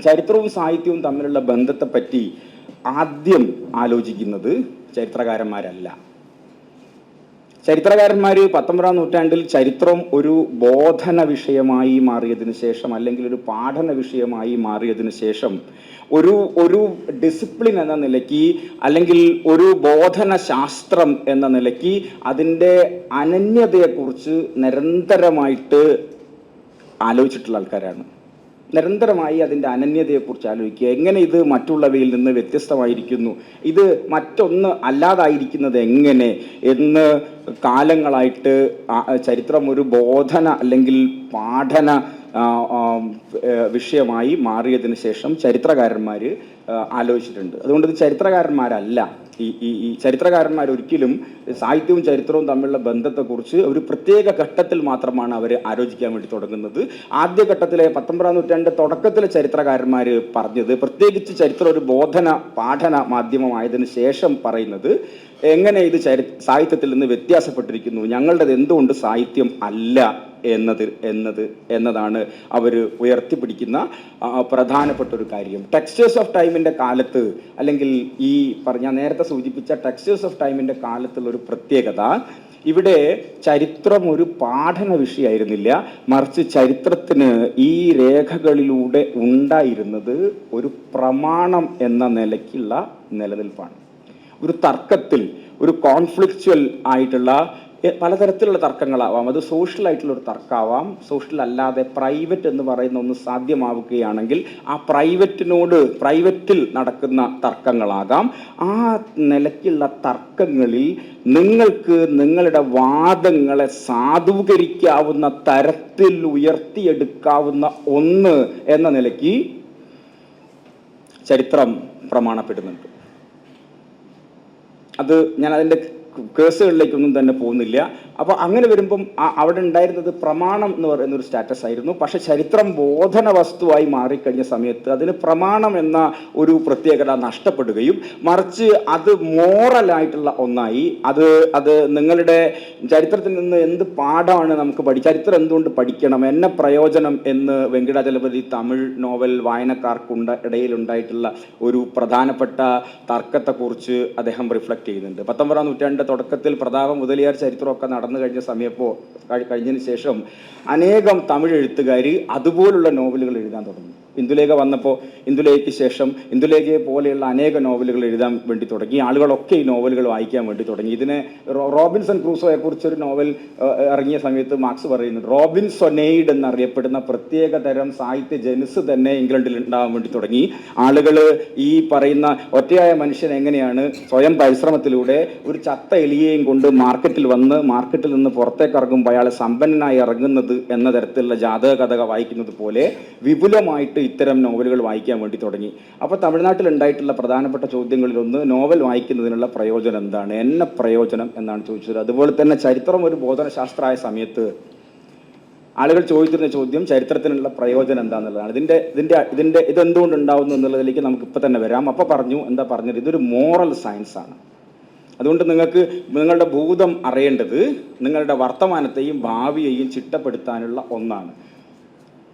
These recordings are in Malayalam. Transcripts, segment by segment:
ചരിത്രവും സാഹിത്യവും തമ്മിലുള്ള ബന്ധത്തെ പറ്റി ആദ്യം ആലോചിക്കുന്നത് ചരിത്രകാരന്മാരല്ല. ചരിത്രകാരന്മാർ പത്തൊമ്പതാം നൂറ്റാണ്ടിൽ ചരിത്രം ഒരു ബോധന വിഷയമായി മാറിയതിന് ശേഷം അല്ലെങ്കിൽ ഒരു പാഠന വിഷയമായി മാറിയതിന് ശേഷം ഒരു ഒരു ഡിസിപ്ലിൻ എന്ന നിലയ്ക്ക് അല്ലെങ്കിൽ ഒരു ബോധന ശാസ്ത്രം എന്ന നിലയ്ക്ക് അതിന്റെ അനന്യതയെക്കുറിച്ച് നിരന്തരമായിട്ട് ആലോചിച്ചിട്ടുള്ള ആൾക്കാരാണ്. നിരന്തരമായി അതിന്റെ അനന്യതയെക്കുറിച്ച് ആലോചിക്കുക. എങ്ങനെ ഇത് മറ്റുള്ളവയിൽ നിന്ന് വ്യത്യസ്തമായിരിക്കുന്നു? ഇത് മറ്റൊന്ന് അല്ലാതായിരിക്കുന്നത് എങ്ങനെ? എന്ന് കാലങ്ങളായിട്ട് ചരിത്രം ഒരു ബോധന അല്ലെങ്കിൽ പാഠന വിഷയമായി മാറിയതിന് ശേഷം ചരിത്രകാരന്മാർ ആലോചിച്ചിട്ടുണ്ട്. അതുകൊണ്ട് ഇത് ചരിത്രകാരന്മാരല്ല. ഈ ഈ ഈ ചരിത്രകാരന്മാർ ഒരിക്കലും സാഹിത്യവും ചരിത്രവും തമ്മിലുള്ള ബന്ധത്തെക്കുറിച്ച് ഒരു പ്രത്യേക ഘട്ടത്തിൽ മാത്രമാണ് അവർ ആലോചിക്കാൻ വേണ്ടി തുടങ്ങുന്നത്. ആദ്യഘട്ടത്തിലെ പത്തൊമ്പതാം നൂറ്റാണ്ട് തുടക്കത്തിലെ ചരിത്രകാരന്മാർ പറഞ്ഞത് പ്രത്യേകിച്ച് ചരിത്രം ഒരു ബോധന പാഠന മാധ്യമമായതിനു ശേഷം പറയുന്നത് എങ്ങനെ ഇത് ചരി സാഹിത്യത്തിൽ നിന്ന് വ്യത്യാസപ്പെട്ടിരിക്കുന്നു? ഞങ്ങളുടെ എന്തുകൊണ്ട് സാഹിത്യം അല്ല എന്നത് എന്നത് എന്നതാണ് അവർ ഉയർത്തിപ്പിടിക്കുന്ന പ്രധാനപ്പെട്ട ഒരു കാര്യം. ടെക്സ്റ്റേഴ്സ് ഓഫ് ടൈമിന്റെ കാലത്ത് അല്ലെങ്കിൽ ഈ പറഞ്ഞ നേരത്തെ സൂചിപ്പിച്ച ടെക്സ്റ്റേഴ്സ് ഓഫ് ടൈമിന്റെ കാലത്തുള്ള ഒരു പ്രത്യേകത ഇവിടെ ചരിത്രം ഒരു പാഠന വിഷയമായിരുന്നില്ല മറിച്ച് ചരിത്രത്തിന് ഈ രേഖകളിലൂടെ ഉണ്ടായിരുന്നത് ഒരു പ്രമാണം എന്ന നിലയ്ക്കുള്ള നിലനിൽപ്പാണ്. ഒരു തർക്കത്തിൽ ഒരു കോൺഫ്ലിക്ച്വൽ ആയിട്ടുള്ള പലതരത്തിലുള്ള തർക്കങ്ങളാവാം. അത് സോഷ്യൽ ആയിട്ടുള്ള ഒരു തർക്കമാവാം. സോഷ്യൽ അല്ലാതെ പ്രൈവറ്റ് എന്ന് പറയുന്ന ഒന്ന് സാധ്യമാവുകയാണെങ്കിൽ ആ പ്രൈവറ്റിനോട് പ്രൈവറ്റിൽ നടക്കുന്ന തർക്കങ്ങളാകാം. ആ നിലയ്ക്കുള്ള തർക്കങ്ങളിൽ നിങ്ങൾക്ക് നിങ്ങളുടെ വാദങ്ങളെ സാധൂകരിക്കാവുന്ന തരത്തിൽ ഉയർത്തിയെടുക്കാവുന്ന ഒന്ന് എന്ന നിലയ്ക്ക് ചരിത്രം പ്രമാണപ്പെടുന്നുണ്ട്. അത് ഞാൻ അതിന്റെ കേസുകളിലേക്കൊന്നും തന്നെ പോകുന്നില്ല. അപ്പോൾ അങ്ങനെ വരുമ്പം അവിടെ ഉണ്ടായിരുന്നത് പ്രമാണം എന്ന് പറയുന്ന ഒരു സ്റ്റാറ്റസ് ആയിരുന്നു. പക്ഷെ ചരിത്രം ബോധന വസ്തുവായി മാറിക്കഴിഞ്ഞ സമയത്ത് അതിന് പ്രമാണം എന്ന ഒരു പ്രത്യേകത നഷ്ടപ്പെടുകയും മറിച്ച് അത് മോറലായിട്ടുള്ള ഒന്നായി. അത് അത് നിങ്ങളുടെ ചരിത്രത്തിൽ നിന്ന് എന്ത് പാഠമാണ് നമുക്ക് പഠി ചരിത്രം എന്തുകൊണ്ട് പഠിക്കണം? എന്ന പ്രയോജനം എന്ന് വെങ്കിടാചലപതി തമിഴ് നോവൽ വായനക്കാർക്കുണ്ട ഇടയിലുണ്ടായിട്ടുള്ള ഒരു പ്രധാനപ്പെട്ട തർക്കത്തെക്കുറിച്ച് അദ്ദേഹം റിഫ്ലക്റ്റ് ചെയ്യുന്നുണ്ട്. പത്തൊമ്പതാം നൂറ്റാണ്ടിന്റെ തുടക്കത്തിൽ പ്രതാപ മുതലിയാർ ചരിത്രമൊക്കെ നടന്നു കഴിഞ്ഞ സമയപ്പോൾ കഴിഞ്ഞതിന് ശേഷം അനേകം തമിഴ് എഴുത്തുകാർ അതുപോലുള്ള നോവലുകൾ എഴുതാൻ തുടങ്ങി. ഇന്ദുലേഖ വന്നപ്പോൾ ഇന്ദുലേഖയ്ക്ക് ശേഷം ഇന്ദുലേഖയെ പോലെയുള്ള അനേക നോവലുകൾ എഴുതാൻ വേണ്ടി തുടങ്ങി. ആളുകളൊക്കെ ഈ നോവലുകൾ വായിക്കാൻ വേണ്ടി തുടങ്ങി. ഇതിനെ റോബിൻസൺ ക്രൂസോയെ കുറിച്ചൊരു നോവൽ ഇറങ്ങിയ സമയത്ത് മാർക്സ് പറയുന്നുണ്ട് റോബിൻസൊനെയ്ഡ് എന്നറിയപ്പെടുന്ന പ്രത്യേക തരം സാഹിത്യ ജനുസ് തന്നെ ഇംഗ്ലണ്ടിൽ ഉണ്ടാവാൻ വേണ്ടി തുടങ്ങി. ആളുകൾ ഈ പറയുന്ന ഒറ്റയായ മനുഷ്യൻ എങ്ങനെയാണ് സ്വയം പരിശ്രമത്തിലൂടെ ഒരു ചത്ത എലിയെയും കൊണ്ട് മാർക്കറ്റിൽ വന്ന് മാർക്കറ്റിൽ നിന്ന് പുറത്തേക്ക് ഇറങ്ങുമ്പോൾ അയാൾ സമ്പന്നനായി ഇറങ്ങുന്നത് എന്ന തരത്തിലുള്ള ജാതക കഥക വായിക്കുന്നത് പോലെ വിപുലമായിട്ട് ഇത്തരം നോവലുകൾ വായിക്കാൻ വേണ്ടി തുടങ്ങി. അപ്പോൾ തമിഴ്നാട്ടിൽ ഉണ്ടായിട്ടുള്ള പ്രധാനപ്പെട്ട ചോദ്യങ്ങളിലൊന്ന് നോവൽ വായിക്കുന്നതിനുള്ള പ്രയോജനം എന്താണ്? എന്ന പ്രയോജനം എന്നാണ് ചോദിച്ചത്. അതുപോലെ തന്നെ ചരിത്രം ഒരു ബോധനശാസ്ത്രമായ സമയത്ത് ആളുകൾ ചോദിച്ചിരുന്ന ചോദ്യം ചരിത്രത്തിനുള്ള പ്രയോജനം എന്താണെന്നുള്ളതാണ് ഇതിന്റെ ഇതിന്റെ ഇതിന്റെ ഇതെന്തുകൊണ്ട് ഉണ്ടാവുന്നു എന്നുള്ളതിലേക്ക് നമുക്ക് ഇപ്പോൾ തന്നെ വരാം. അപ്പോൾ പറഞ്ഞു എന്താ പറഞ്ഞത്? ഇതൊരു മോറൽ സയൻസാണ് അതുകൊണ്ട് നിങ്ങൾക്ക് നിങ്ങളുടെ ഭൂതം അറിയേണ്ടത് നിങ്ങളുടെ വർത്തമാനത്തെയും ഭാവിയെയും ചിട്ടപ്പെടുത്താനുള്ള ഒന്നാണ്.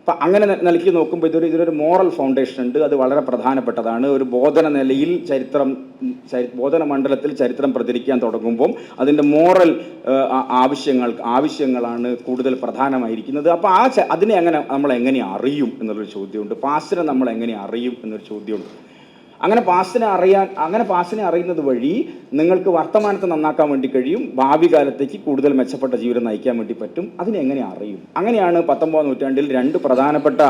അപ്പം അങ്ങനെ നൽകി നോക്കുമ്പോൾ ഇതൊരു ഇതിനൊരു മോറൽ ഫൗണ്ടേഷൻ ഉണ്ട്. അത് വളരെ പ്രധാനപ്പെട്ടതാണ്. ഒരു ബോധന നിലയിൽ ചരിത്രം ബോധന മണ്ഡലത്തിൽ ചരിത്രം പ്രചരിക്കാൻ തുടങ്ങുമ്പോൾ അതിന്റെ മോറൽ ആവശ്യങ്ങൾ ആവശ്യങ്ങളാണ് കൂടുതൽ പ്രധാനമായിരിക്കുന്നത്. അപ്പോൾ ആ അതിനെ അങ്ങനെ നമ്മൾ എങ്ങനെ അറിയും എന്നുള്ളൊരു ചോദ്യമുണ്ട്. പാസ്റ്റിനെ നമ്മൾ എങ്ങനെ അറിയും എന്നൊരു ചോദ്യമുണ്ട്. അങ്ങനെ പാസ്റ്റിനെ അറിയാൻ അങ്ങനെ പാസ്റ്റിനെ അറിയുന്നത് വഴി നിങ്ങൾക്ക് വർത്തമാനത്തെ നന്നാക്കാൻ വേണ്ടി കഴിയും ഭാവി കാലത്തേക്ക് കൂടുതൽ മെച്ചപ്പെട്ട ജീവിതം നയിക്കാൻ വേണ്ടി പറ്റും. അതിനെങ്ങനെ അറിയും? അങ്ങനെയാണ് പത്തൊമ്പതാം നൂറ്റാണ്ടിൽ രണ്ട് പ്രധാനപ്പെട്ട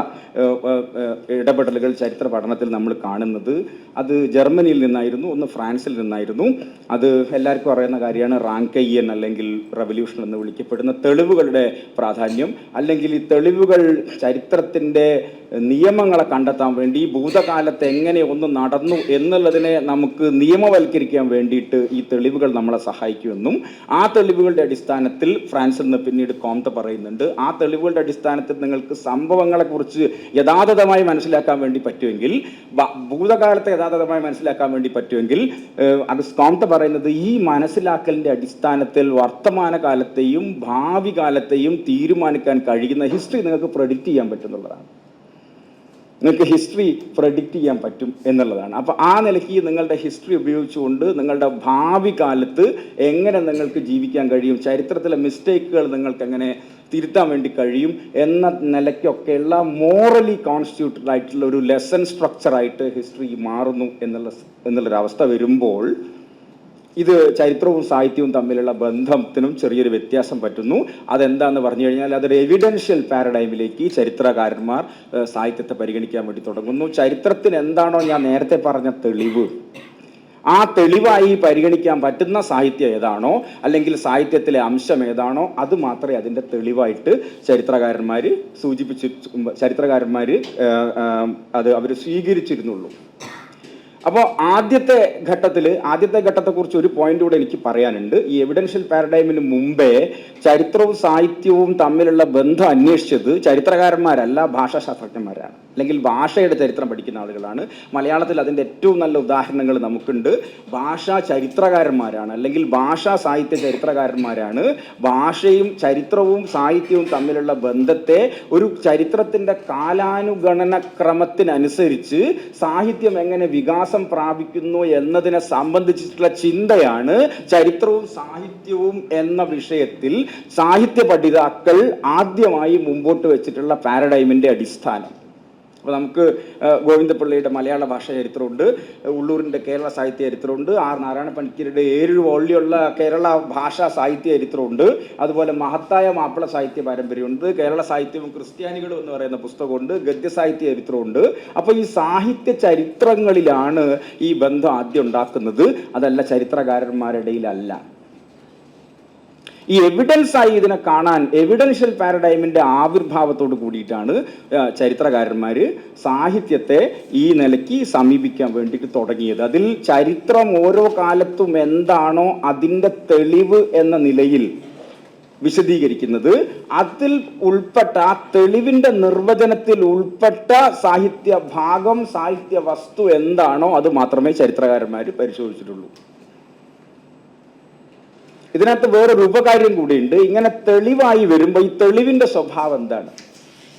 ഇടപെടലുകൾ ചരിത്ര പഠനത്തിൽ നമ്മൾ കാണുന്നത്. അത് ജർമ്മനിയിൽ നിന്നായിരുന്നു ഒന്ന് ഫ്രാൻസിൽ നിന്നായിരുന്നു. അത് എല്ലാവർക്കും അറിയുന്ന കാര്യമാണ് റാങ്കയ്യൻ അല്ലെങ്കിൽ റവല്യൂഷൻ എന്ന് വിളിക്കപ്പെടുന്ന തെളിവുകളുടെ പ്രാധാന്യം. അല്ലെങ്കിൽ ഈ തെളിവുകൾ ചരിത്രത്തിന്റെ നിയമങ്ങളെ കണ്ടെത്താൻ വേണ്ടി ഭൂതകാലത്ത് എങ്ങനെ ഒന്ന് നടന്നു എന്നുള്ളതിനെ നമുക്ക് നിയമവൽക്കരിക്കാൻ വേണ്ടിയിട്ട് ഈ തെളിവുകൾ നമ്മളെ സഹായിക്കുമെന്നും ആ തെളിവുകളുടെ അടിസ്ഥാനത്തിൽ ഫ്രാൻസിൽ നിന്ന് പിന്നീട് കോംത പറയുന്നുണ്ട്. ആ തെളിവുകളുടെ അടിസ്ഥാനത്തിൽ നിങ്ങൾക്ക് സംഭവങ്ങളെക്കുറിച്ച് യഥാതഥമായി മനസ്സിലാക്കാൻ വേണ്ടി പറ്റുമെങ്കിൽ ഭൂതകാലത്തെ യഥാതഥമായി മനസ്സിലാക്കാൻ വേണ്ടി പറ്റുമെങ്കിൽ അത് കോംത പറയുന്നത് ഈ മനസ്സിലാക്കലിന്റെ അടിസ്ഥാനത്തിൽ വർത്തമാന കാലത്തെയും ഭാവി കാലത്തെയും തീരുമാനിക്കാൻ കഴിയുന്ന ഹിസ്റ്ററി നിങ്ങൾക്ക് പ്രെഡിക്റ്റ് ചെയ്യാൻ പറ്റുന്നുള്ളതാണ്. നിങ്ങൾക്ക് ഹിസ്റ്ററി പ്രഡിക്റ്റ് ചെയ്യാൻ പറ്റും എന്നുള്ളതാണ്. അപ്പോൾ ആ നിലയ്ക്ക് നിങ്ങളുടെ ഹിസ്റ്ററി ഉപയോഗിച്ചുകൊണ്ട് നിങ്ങളുടെ ഭാവി കാലത്ത് എങ്ങനെ നിങ്ങൾക്ക് ജീവിക്കാൻ കഴിയും ചരിത്രത്തിലെ മിസ്റ്റേക്കുകൾ നിങ്ങൾക്ക് എങ്ങനെ തിരുത്താൻ വേണ്ടി കഴിയും എന്ന നിലയ്ക്കൊക്കെയുള്ള മോറലി കോൺസ്റ്റിറ്റ്യൂട്ടഡ് ആയിട്ടുള്ള ഒരു ലെസൺ സ്ട്രക്ചറായിട്ട് ഹിസ്റ്ററി മാറുന്നു എന്നുള്ള എന്നുള്ളൊരവസ്ഥ വരുമ്പോൾ ഇത് ചരിത്രവും സാഹിത്യവും തമ്മിലുള്ള ബന്ധത്തിനും ചെറിയൊരു വ്യത്യാസം പറ്റുന്നു. അതെന്താന്ന് പറഞ്ഞു കഴിഞ്ഞാൽ അതൊരു എവിഡൻഷ്യൽ പാരഡൈമിലേക്ക് ചരിത്രകാരന്മാർ സാഹിത്യത്തെ പരിഗണിക്കാൻ വേണ്ടി തുടങ്ങുന്നു. ചരിത്രത്തിന് എന്താണോ ഞാൻ നേരത്തെ പറഞ്ഞ തെളിവ്. ആ തെളിവായി പരിഗണിക്കാൻ പറ്റുന്ന സാഹിത്യം ഏതാണോ അല്ലെങ്കിൽ സാഹിത്യത്തിലെ അംശം ഏതാണോ അത് മാത്രമേ അതിന്റെ തെളിവായിട്ട് ചരിത്രകാരന്മാർ സൂചിപ്പിച്ചു ചരിത്രകാരന്മാർ അത് അവർ സ്വീകരിച്ചിരുന്നുള്ളൂ. അപ്പോൾ ആദ്യത്തെ ഘട്ടത്തിൽ ആദ്യത്തെ ഘട്ടത്തെക്കുറിച്ച് ഒരു പോയിന്റ് കൂടെ എനിക്ക് പറയാനുണ്ട്. ഈ എവിഡൻഷ്യൽ പാരഡൈമിന് മുമ്പേ ചരിത്രവും സാഹിത്യവും തമ്മിലുള്ള ബന്ധം അന്വേഷിച്ചത് ചരിത്രകാരന്മാരല്ല ഭാഷാശാസ്ത്രജ്ഞന്മാരാണ്. അല്ലെങ്കിൽ ഭാഷയുടെ ചരിത്രം പഠിക്കുന്ന ആളുകളാണ്. മലയാളത്തിൽ അതിന്റെ ഏറ്റവും നല്ല ഉദാഹരണങ്ങൾ നമുക്കുണ്ട്. ഭാഷാ ചരിത്രകാരന്മാരാണ് അല്ലെങ്കിൽ ഭാഷാ സാഹിത്യ ചരിത്രകാരന്മാരാണ്. ഭാഷയും ചരിത്രവും സാഹിത്യവും തമ്മിലുള്ള ബന്ധത്തെ ഒരു ചരിത്രത്തിന്റെ കാലാനുഗണന ക്രമത്തിനനുസരിച്ച് സാഹിത്യം എങ്ങനെ വികാസം പ്രാപിക്കുന്നു എന്നതിനെ സംബന്ധിച്ചിട്ടുള്ള ചിന്തയാണ് ചരിത്രവും സാഹിത്യവും എന്ന വിഷയത്തിൽ സാഹിത്യ പഠിതാക്കൾ ആദ്യമായി മുമ്പോട്ട് വെച്ചിട്ടുള്ള പാരഡൈമിന്റെ അടിസ്ഥാനം. അപ്പോൾ നമുക്ക് ഗോവിന്ദപ്പള്ളിയുടെ മലയാള ഭാഷ ചരിത്രമുണ്ട്. ഉള്ളൂരിന്റെ കേരള സാഹിത്യ ചരിത്രമുണ്ട്. ആർ നാരായണ പണിക്കരുടെ ഏഴ് വള്ളിയുള്ള കേരള ഭാഷാ സാഹിത്യ ചരിത്രമുണ്ട്. അതുപോലെ മഹത്തായ മാപ്പിള സാഹിത്യ പാരമ്പര്യമുണ്ട്. കേരള സാഹിത്യവും ക്രിസ്ത്യാനികളും എന്ന് പറയുന്ന പുസ്തകമുണ്ട്. ഗദ്യ സാഹിത്യ ചരിത്രമുണ്ട്. അപ്പോൾ ഈ സാഹിത്യ ചരിത്രങ്ങളിലാണ് ഈ ബന്ധം ആദ്യം ഉണ്ടാക്കുന്നത്. അതല്ല ചരിത്രകാരന്മാരുടെ ഇടയിലല്ല. ഈ എവിഡൻസ് ആയി ഇതിനെ കാണാൻ എവിഡൻഷ്യൽ പാരഡൈമിന്റെ ആവിർഭാവത്തോട് കൂടിയിട്ടാണ് ചരിത്രകാരന്മാർ സാഹിത്യത്തെ ഈ നിലയ്ക്ക് സമീപിക്കാൻ വേണ്ടിയിട്ട് തുടങ്ങിയത്. അതിൽ ചരിത്രം ഓരോ കാലത്തും എന്താണോ അതിന്റെ തെളിവ് എന്ന നിലയിൽ വിശദീകരിക്കുന്നത്. അതിൽ ഉൾപ്പെട്ട ആ തെളിവിന്റെ നിർവചനത്തിൽ ഉൾപ്പെട്ട സാഹിത്യ ഭാഗം സാഹിത്യ വസ്തു എന്താണോ അത് മാത്രമേ ചരിത്രകാരന്മാർ പരിശോധിച്ചിട്ടുള്ളൂ. ഇതിനകത്ത് വേറൊരു ഉപകാര്യം കൂടിയുണ്ട്. ഇങ്ങനെ തെളിവായി വരുമ്പോൾ ഈ തെളിവിന്റെ സ്വഭാവം എന്താണ്?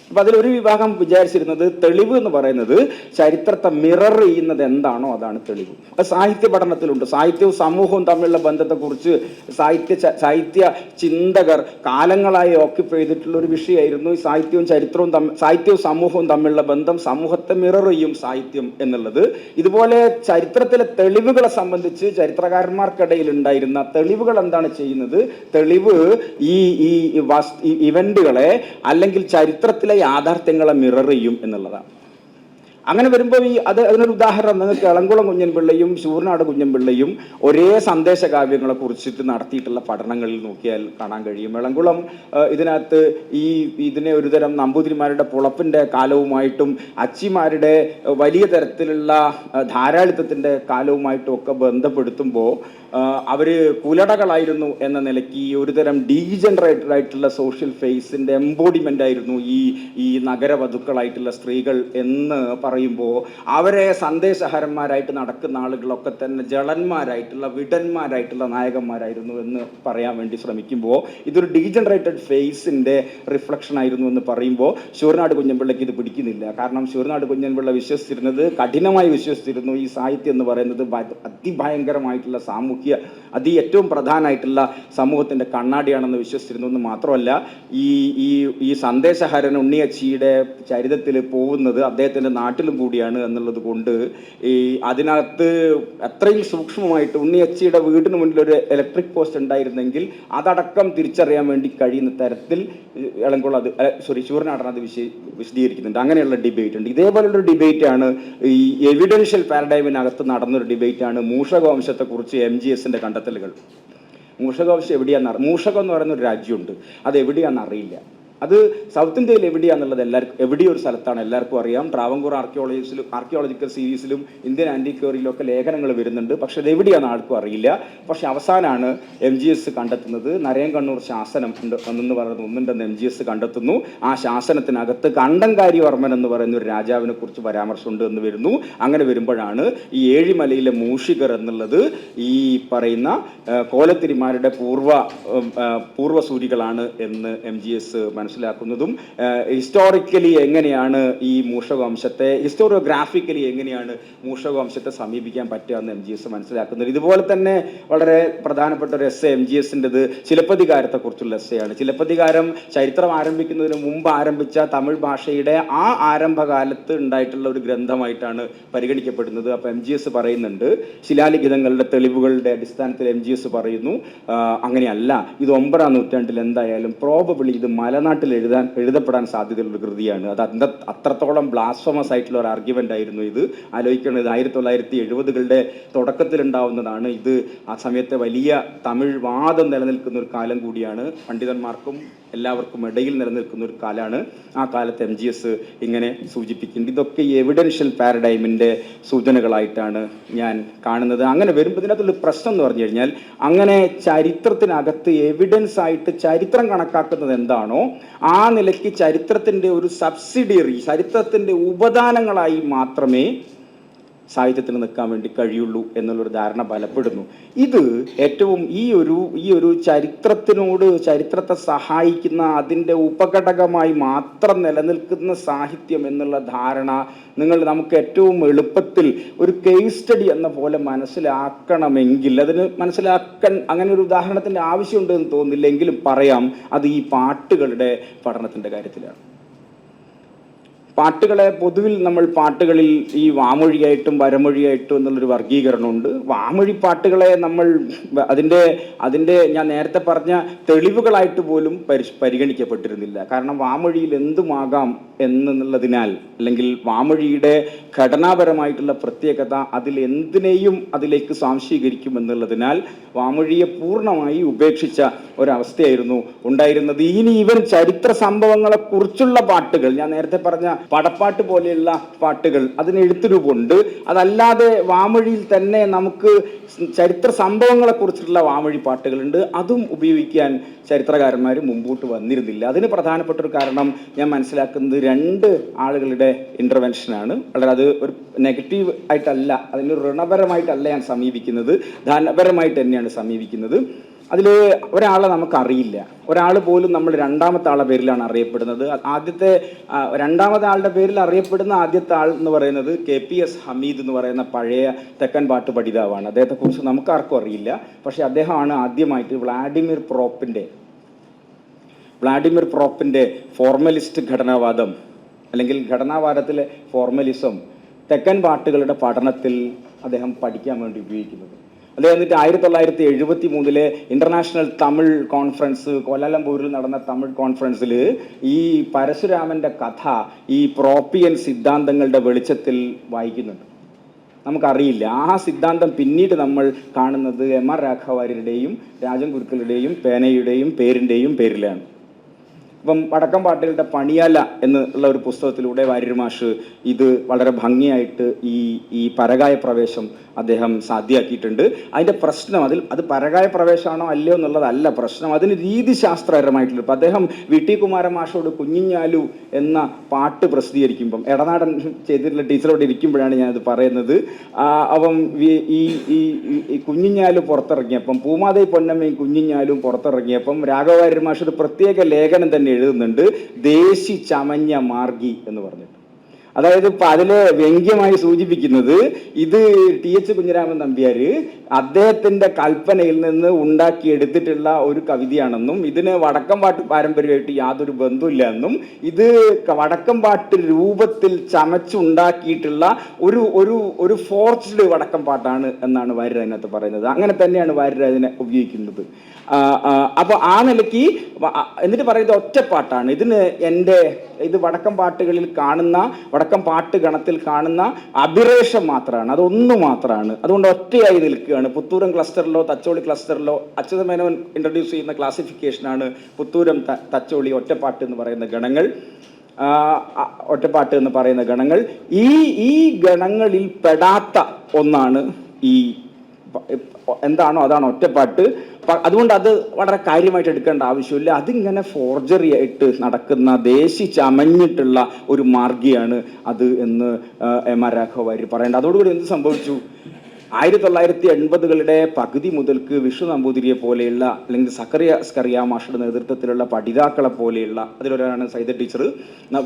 അപ്പൊ അതിലൊരു വിഭാഗം വിചാരിച്ചിരുന്നത് തെളിവ് എന്ന് പറയുന്നത് ചരിത്രത്തെ മിറർ ചെയ്യുന്നത് എന്താണോ അതാണ് തെളിവ്. അത് സാഹിത്യ പഠനത്തിലുണ്ട്. സാഹിത്യവും സമൂഹവും തമ്മിലുള്ള ബന്ധത്തെക്കുറിച്ച് സാഹിത്യ സാഹിത്യ ചിന്തകർ കാലങ്ങളായി ഓക്യുപ്പ് ചെയ്തിട്ടുള്ള ഒരു വിഷയമായിരുന്നു ഈ സാഹിത്യവും ചരിത്രവും തമ്മിൽ സാഹിത്യവും സമൂഹവും തമ്മിലുള്ള ബന്ധം സമൂഹത്തെ മിറർ ചെയ്യും സാഹിത്യം എന്നുള്ളത്. ഇതുപോലെ ചരിത്രത്തിലെ തെളിവുകളെ സംബന്ധിച്ച് ചരിത്രകാരന്മാർക്കിടയിൽ ഉണ്ടായിരുന്ന തെളിവുകൾ എന്താണ് ചെയ്യുന്നത്? തെളിവ് ഈ ഈ ഇവന്റുകളെ അല്ലെങ്കിൽ ചരിത്രത്തിലെ യാഥാർത്ഥ്യങ്ങളെ മിറർ ചെയ്യും എന്നുള്ളതാണ്. അങ്ങനെ വരുമ്പോൾ ഈ അത് അതിനൊരു ഉദാഹരണം നിങ്ങൾക്ക് ഇളങ്കുളം കുഞ്ഞൻപിള്ളയും ശൂർനാട് കുഞ്ഞൻപിള്ളയും ഒരേ സന്ദേശ കാവ്യങ്ങളെ കുറിച്ചിട്ട് നടത്തിയിട്ടുള്ള പഠനങ്ങളിൽ നോക്കിയാൽ കാണാൻ കഴിയും. ഇളങ്കുളം ഇതിനകത്ത് ഈ ഇതിനെ ഒരുതരം നമ്പൂതിരിമാരുടെ പുളപ്പിന്റെ കാലവുമായിട്ടും അച്ചിമാരുടെ വലിയ തരത്തിലുള്ള ധാരാളിത്തത്തിന്റെ കാലവുമായിട്ടും ഒക്കെ ബന്ധപ്പെടുത്തുമ്പോൾ അവർ കുലടകളായിരുന്നു എന്ന നിലയ്ക്ക് ഈ ഒരുതരം ഡീജനറേറ്റഡ് ആയിട്ടുള്ള സോഷ്യൽ ഫേസിന്റെ എംബോഡിമെന്റ് ആയിരുന്നു ഈ ഈ നഗരവധുക്കളായിട്ടുള്ള സ്ത്രീകൾ എന്ന് പറയുമ്പോൾ അവരെ സന്ദേശഹരന്മാരായിട്ട് നടക്കുന്ന ആളുകളൊക്കെ തന്നെ ജളന്മാരായിട്ടുള്ള വിടന്മാരായിട്ടുള്ള നായകന്മാരായിരുന്നു എന്ന് പറയാൻ വേണ്ടി ശ്രമിക്കുമ്പോൾ ഇതൊരു ഡീജനറേറ്റഡ് ഫേസിന്റെ റിഫ്ലക്ഷൻ ആയിരുന്നു എന്ന് പറയുമ്പോൾ ശിവനാട് കുഞ്ഞൻപിള്ളയ്ക്ക് ഇത് പിടിക്കുന്നില്ല. കാരണം ശിവനാട് കുഞ്ഞൻപിള്ള വിശ്വസിച്ചിരുന്നത് കഠിനമായി വിശ്വസിച്ചിരുന്നു ഈ സാഹിത്യം എന്ന് പറയുന്നത് അതിഭയങ്കരമായിട്ടുള്ള സാമൂഹ്യ അതി ഏറ്റവും പ്രധാനമായിട്ടുള്ള സമൂഹത്തിന്റെ കണ്ണാടിയാണെന്ന് വിശ്വസിച്ചിരുന്നു എന്ന് മാത്രമല്ല ഈ ഈ ഈ സന്ദേശഹരൻ ഉണ്ണിയച്ചിയുടെ ചരിതത്തിൽ പോകുന്നത് അദ്ദേഹത്തിന്റെ നാട്ടിലും കൂടിയാണ് എന്നുള്ളത് കൊണ്ട് ഈ അതിനകത്ത് അത്രയും സൂക്ഷ്മമായിട്ട് ഉണ്ണിയച്ചിയുടെ വീടിന് മുന്നിൽ ഒരു ഇലക്ട്രിക് പോസ്റ്റ് ഉണ്ടായിരുന്നെങ്കിൽ അതടക്കം തിരിച്ചറിയാൻ വേണ്ടി കഴിയുന്ന തരത്തിൽ ഇളങ്കുള്ള അത് സോറി ശൂരനാടൻ അത് വിശ വിശദീകരിക്കുന്നുണ്ട്. അങ്ങനെയുള്ള ഡിബേറ്റ് ഉണ്ട്. ഇതേപോലുള്ള ഡിബേറ്റാണ് ഈ എവിഡൻഷ്യൽ പാരഡൈമിനകത്ത് നടന്നൊരു ഡിബേറ്റാണ് മൂഷകവംശത്തെക്കുറിച്ച് എം ജി എസിന്റെ കണ്ടെത്തലുകൾ. മൂഷകവശം എവിടെയാണെന്ന് മൂഷകം എന്ന് പറയുന്ന ഒരു രാജ്യമുണ്ട്. അത് എവിടെയാണെന്ന് അറിയില്ല. അത് സൗത്ത് ഇന്ത്യയിൽ എവിടെയാണെന്നുള്ളത് എല്ലാവർക്കും എവിടെയോ ഒരു സ്ഥലത്താണ് എല്ലാവർക്കും അറിയാം. ട്രാവങ്കൂർ ആർക്കിയോളജിസിലും ആർക്കിയോളജിക്കൽ സീരീസിലും ഇന്ത്യൻ ആന്റിക്വറിയിലും ഒക്കെ ലേഖനങ്ങൾ വരുന്നുണ്ട്. പക്ഷേ അത് എവിടെയാണെന്ന് ആർക്കും അറിയില്ല. പക്ഷെ അവസാനമാണ് എം ജി എസ് കണ്ടെത്തുന്നത്. നരയൻ കണ്ണൂർ ശാസനം ഉണ്ട് എന്ന് പറയുന്ന ഒന്നുണ്ടെന്ന് എം ജി എസ് കണ്ടെത്തുന്നു. ആ ശാസനത്തിനകത്ത് കണ്ടങ്കാരി വർമ്മൻ എന്ന് പറയുന്ന ഒരു രാജാവിനെ കുറിച്ച് പരാമർശമുണ്ട് എന്ന് വരുന്നു. അങ്ങനെ വരുമ്പോഴാണ് ഈ ഏഴിമലയിലെ മൂഷികർ എന്നുള്ളത് ഈ പറയുന്ന കോലത്തിരിമാരുടെ പൂർവ പൂർവസൂരികളാണ് എന്ന് എം ജി എസ് മനസ്സിലാക്കി മനസ്സിലാക്കുന്നതും ഹിസ്റ്റോറിക്കലി എങ്ങനെയാണ് ഈ മൂഷകവംശത്തെ ഹിസ്റ്റോറിയോഗ്രാഫിക്കലി എങ്ങനെയാണ് മൂഷകവംശത്തെ സമീപിക്കാൻ പറ്റുക എന്ന് എം ജി എസ് മനസ്സിലാക്കുന്നത്. ഇതുപോലെ തന്നെ വളരെ പ്രധാനപ്പെട്ട ഒരു എസ് എം ജി എസിന്റെത് ചിലപ്പതികാരത്തെക്കുറിച്ചുള്ള എസ്സെയാണ് ചിലപ്പതികാരം ചരിത്രം ആരംഭിക്കുന്നതിന് മുമ്പ് ആരംഭിച്ച തമിഴ് ഭാഷയുടെ ആ ആരംഭകാലത്ത് ഉണ്ടായിട്ടുള്ള ഒരു ഗ്രന്ഥമായിട്ടാണ് പരിഗണിക്കപ്പെടുന്നത്. അപ്പോൾ എം ജി എസ് പറയുന്നുണ്ട് ശിലാലിഖിതങ്ങളുടെ തെളിവുകളുടെ അടിസ്ഥാനത്തിൽ എം ജി എസ് പറയുന്നു അങ്ങനെയല്ല ഇത് ഒമ്പതാം നൂറ്റാണ്ടിൽ എന്തായാലും പ്രോബബിളി ഇത് മലനാട്ടിൽ എഴുതാൻ എഴുതപ്പെടാൻ സാധ്യതയുള്ള കൃതിയാണ്. അത് അന്ത അത്രത്തോളം ബ്ലാസ്ഫമസ് ആയിട്ടുള്ള ഒരു ആർഗ്യുമെന്റ് ആയിരുന്നു ഇത്. ആലോചിക്കുന്നത് ആയിരത്തി തൊള്ളായിരത്തി എഴുപതുകളുടെ തുടക്കത്തിലുണ്ടാവുന്നതാണ്. ഇത് ആ സമയത്തെ വലിയ തമിഴ് വാദം നിലനിൽക്കുന്ന ഒരു കാലം കൂടിയാണ്. പണ്ഡിതന്മാർക്കും എല്ലാവർക്കും ഇടയിൽ നിലനിൽക്കുന്ന ഒരു കാലാണ്. ആ കാലത്ത് എം ജി എസ് ഇങ്ങനെ സൂചിപ്പിക്കുന്നത് ഇതൊക്കെ എവിഡൻഷ്യൽ പാരഡൈമിന്റെ സൂചനകളായിട്ടാണ് ഞാൻ കാണുന്നത്. അങ്ങനെ വരുമ്പോൾ ഇതിനകത്തുള്ള പ്രശ്നം എന്ന് പറഞ്ഞു കഴിഞ്ഞാൽ അങ്ങനെ ചരിത്രത്തിനകത്ത് എവിഡൻസ് ആയിട്ട് ചരിത്രം കണക്കാക്കുന്നത് എന്താണോ ആ നിലയ്ക്ക് ചരിത്രത്തിന്റെ ഒരു സബ്സിഡിയറി ചരിത്രത്തിന്റെ ഉപദാനങ്ങളായി മാത്രമേ സാഹിത്യത്തിന് നിൽക്കാൻ വേണ്ടി കഴിയുള്ളൂ എന്നുള്ളൊരു ധാരണ ബലപ്പെടുന്നു. ഇത് ഏറ്റവും ഈ ഒരു ഈ ഒരു ചരിത്രത്തിനോട് ചരിത്രത്തെ സഹായിക്കുന്ന അതിന്റെ ഉപഘടകമായി മാത്രം നിലനിൽക്കുന്ന സാഹിത്യം എന്നുള്ള ധാരണ നിങ്ങൾ നമുക്ക് ഏറ്റവും എളുപ്പത്തിൽ ഒരു കേസ് സ്റ്റഡി എന്ന പോലെ മനസ്സിലാക്കണമെങ്കിൽ അതിന് മനസ്സിലാക്കാൻ അങ്ങനെ ഒരു ഉദാഹരണത്തിന്റെ ആവശ്യമുണ്ടെന്ന് തോന്നില്ലെങ്കിലും പറയാം അത് ഈ പാട്ടുകളുടെ പഠനത്തിന്റെ കാര്യത്തിലാണ്. പാട്ടുകളെ പൊതുവിൽ നമ്മൾ പാട്ടുകളിൽ ഈ വാമൊഴിയായിട്ടും വരമൊഴിയായിട്ടും എന്നുള്ളൊരു വർഗീകരണമുണ്ട് വാമൊഴി പാട്ടുകളെ നമ്മൾ അതിന്റെ അതിന്റെ ഞാൻ നേരത്തെ പറഞ്ഞ തെളിവുകളായിട്ട് പോലും പരി പരിഗണിക്കപ്പെട്ടിരുന്നില്ല. കാരണം വാമൊഴിയിൽ എന്തുമാകാം എന്നുള്ളതിനാൽ അല്ലെങ്കിൽ വാമൊഴിയുടെ ഘടനാപരമായിട്ടുള്ള പ്രത്യേകത അതിൽ എന്തിനേയും അതിലേക്ക് സ്വാംശീകരിക്കും എന്നുള്ളതിനാൽ വാമൊഴിയെ പൂർണമായി ഉപേക്ഷിച്ച ഒരവസ്ഥയായിരുന്നു ഉണ്ടായിരുന്നത്. ഇനി ഇവൻ ചരിത്ര സംഭവങ്ങളെക്കുറിച്ചുള്ള പാട്ടുകൾ ഞാൻ നേരത്തെ പറഞ്ഞ പടപ്പാട്ട് പോലെയുള്ള പാട്ടുകൾ അതിന് എഴുത്തുരൂപമുണ്ട്. അതല്ലാതെ വാമൊഴിയിൽ തന്നെ നമുക്ക് ചരിത്ര സംഭവങ്ങളെ കുറിച്ചിട്ടുള്ള വാമൊഴി പാട്ടുകളുണ്ട്. അതും ഉപയോഗിക്കാൻ ചരിത്രകാരന്മാർ മുമ്പോട്ട് വന്നിരുന്നില്ല. അതിന് പ്രധാനപ്പെട്ട ഒരു കാരണം ഞാൻ മനസ്സിലാക്കുന്നത് രണ്ട് ആളുകളുടെ ഇന്റർവെൻഷനാണ് വളരെ അത് ഒരു നെഗറ്റീവ് ആയിട്ടല്ല അതിന് ഋണപരമായിട്ടല്ല ഞാൻ സമീപിക്കുന്നത്. ധനപരമായിട്ട് തന്നെയാണ് സമീപിക്കുന്നത്. അതിൽ ഒരാളെ നമുക്കറിയില്ല. ഒരാൾ പോലും നമ്മൾ രണ്ടാമത്തെ ആളുടെ പേരിലാണ് അറിയപ്പെടുന്നത്. ആദ്യത്തെ രണ്ടാമത്തെ ആളുടെ പേരിൽ അറിയപ്പെടുന്ന ആദ്യത്തെ ആൾ എന്ന് പറയുന്നത് കെ പി എസ് ഹമീദ് എന്ന് പറയുന്ന പഴയ തെക്കൻ പാട്ട് പഠിതാവാണ്. അദ്ദേഹത്തെക്കുറിച്ച് നമുക്കാർക്കും അറിയില്ല. പക്ഷേ അദ്ദേഹമാണ് ആദ്യമായിട്ട് വ്ളാഡിമിർ പ്രോപ്പിന്റെ വ്ളാഡിമിർ പ്രോപ്പിന്റെ ഫോർമലിസ്റ്റ് ഘടനാവാദം അല്ലെങ്കിൽ ഘടനാവാദത്തിലെ ഫോർമലിസം തെക്കൻ പാട്ടുകളുടെ പഠനത്തിൽ അദ്ദേഹം പഠിക്കാൻ വേണ്ടി ഉപയോഗിക്കുന്നത്. അദ്ദേഹം എന്നിട്ട് ആയിരത്തി തൊള്ളായിരത്തി എഴുപത്തി മൂന്നിലെ ഇന്റർനാഷണൽ തമിഴ് കോൺഫറൻസ് കൊലാലംപൂരിൽ നടന്ന തമിഴ് കോൺഫറൻസിൽ ഈ പരശുരാമന്റെ കഥ ഈ പ്രോപ്പിയൻ സിദ്ധാന്തങ്ങളുടെ വെളിച്ചത്തിൽ വായിക്കുന്നുണ്ട്. നമുക്കറിയില്ല. ആ സിദ്ധാന്തം പിന്നീട് നമ്മൾ കാണുന്നത് എം ആർ രാഘവാര്യരുടെയും രാജൻ ഗുരുക്കളുടെയും പേനയുടെയും പേരിന്റെയും പേരിലാണ്. അപ്പം വടക്കം പാട്ടുകളുടെ പണിയല എന്നുള്ള ഒരു പുസ്തകത്തിലൂടെ വാര്യർ മാഷ് ഇത് വളരെ ഭംഗിയായിട്ട് ഈ ഈ പരകായ പ്രവേശം അദ്ദേഹം സാധ്യമാക്കിയിട്ടുണ്ട് അതിന്റെ പ്രശ്നം അതിൽ അത് പരകായ പ്രവേശമാണോ അല്ലയോ എന്നുള്ളതല്ല പ്രശ്നം. അതിന് രീതിശാസ്ത്രപരമായിട്ടുള്ള ഇപ്പം അദ്ദേഹം വി ടി കുമാരൻ മാഷോട് കുഞ്ഞിഞ്ഞാലു എന്ന പാട്ട് പ്രസിദ്ധീകരിക്കുമ്പം എടനാടൻ ചെയ്തിട്ടുള്ള ടീച്ചറോട് ഇരിക്കുമ്പോഴാണ് ഞാനത് പറയുന്നത്. അപ്പം ഈ ഈ കുഞ്ഞിഞ്ഞാലു പുറത്തിറങ്ങിയപ്പം പൂമാതൈ പൊന്നമ്മയും കുഞ്ഞിഞ്ഞാലും പുറത്തിറങ്ങിയപ്പം രാഘവാര്യർ മാഷ് ഒരു പ്രത്യേക ലേഖനം തന്നെ എഴുതുന്നുണ്ട് ദേശി ചമഞ്ഞ മാർഗി എന്ന് പറഞ്ഞിട്ട്. അതായത് ഇപ്പൊ അതിൽ വ്യംഗ്യമായി സൂചിപ്പിക്കുന്നത് ഇത് ടി എച്ച് കുഞ്ഞിരാമൻ നമ്പ്യാര് അദ്ദേഹത്തിന്റെ കൽപ്പനയിൽ നിന്ന് ഉണ്ടാക്കിയെടുത്തിട്ടുള്ള ഒരു കവിതയാണെന്നും ഇതിന് വടക്കം പാട്ട് പാരമ്പര്യമായിട്ട് യാതൊരു ബന്ധമില്ല എന്നും ഇത് വടക്കം പാട്ട് രൂപത്തിൽ ചമച്ചുണ്ടാക്കിയിട്ടുള്ള ഒരു ഒരു ഒരു ഫോർച്ച്ഡ് വടക്കം പാട്ടാണ് എന്നാണ് വാര്യർ അതിനകത്ത് പറയുന്നത്. അങ്ങനെ തന്നെയാണ് വാര്യർ അതിനെ ഉപയോഗിക്കുന്നത്. അപ്പോൾ ആ, നിലയ്ക്ക് എന്നിട്ട് പറയുന്നത് ഒറ്റപ്പാട്ടാണ്. ഇതിന് എന്റെ ഇത് വടക്കം പാട്ടുകളിൽ കാണുന്ന വടക്കം പാട്ട് ഗണത്തിൽ കാണുന്ന അഭിരേഷം മാത്രമാണ് അതൊന്നു മാത്രമാണ് അതുകൊണ്ട് ഒറ്റയായി നിൽക്കുകയാണ്. പുത്തൂരം ക്ലസ്റ്ററിലോ തച്ചോളി ക്ലസ്റ്ററിലോ അച്യുതമേനോൻ ഇൻട്രൊഡ്യൂസ് ചെയ്യുന്ന ക്ലാസിഫിക്കേഷനാണ് പുത്തൂരം തച്ചോളി ഒറ്റപ്പാട്ട് എന്ന് പറയുന്ന ഗണങ്ങൾ. ഒറ്റപ്പാട്ട് എന്ന് പറയുന്ന ഗണങ്ങൾ. ഈ ഈ ഗണങ്ങളിൽ പെടാത്ത ഒന്നാണ് ഈ എന്താണോ അതാണ് ഒറ്റപ്പാട്ട്. അതുകൊണ്ട് അത് വളരെ കാര്യമായിട്ട് എടുക്കേണ്ട ആവശ്യമില്ല. അതിങ്ങനെ ഫോർജറി ആയിട്ട് നടക്കുന്ന ദേശി ചമഞ്ഞിട്ടുള്ള ഒരു മാർഗിയാണ് അത് എന്ന് എം ആർ രാഘവ വാര്യർ പറയേണ്ടത്. അതോടുകൂടി എന്ത് സംഭവിച്ചു? ആയിരത്തി തൊള്ളായിരത്തി എൺപതുകളുടെ പകുതി മുതൽക്ക് വിഷു നമ്പൂതിരിയെ പോലെയുള്ള അല്ലെങ്കിൽ സക്കറിയ സ്കറിയ മാഷയുടെ നേതൃത്വത്തിലുള്ള പഠിതാക്കളെ പോലെയുള്ള അതിലൊരാളാണ് സൈത ടീച്ചർ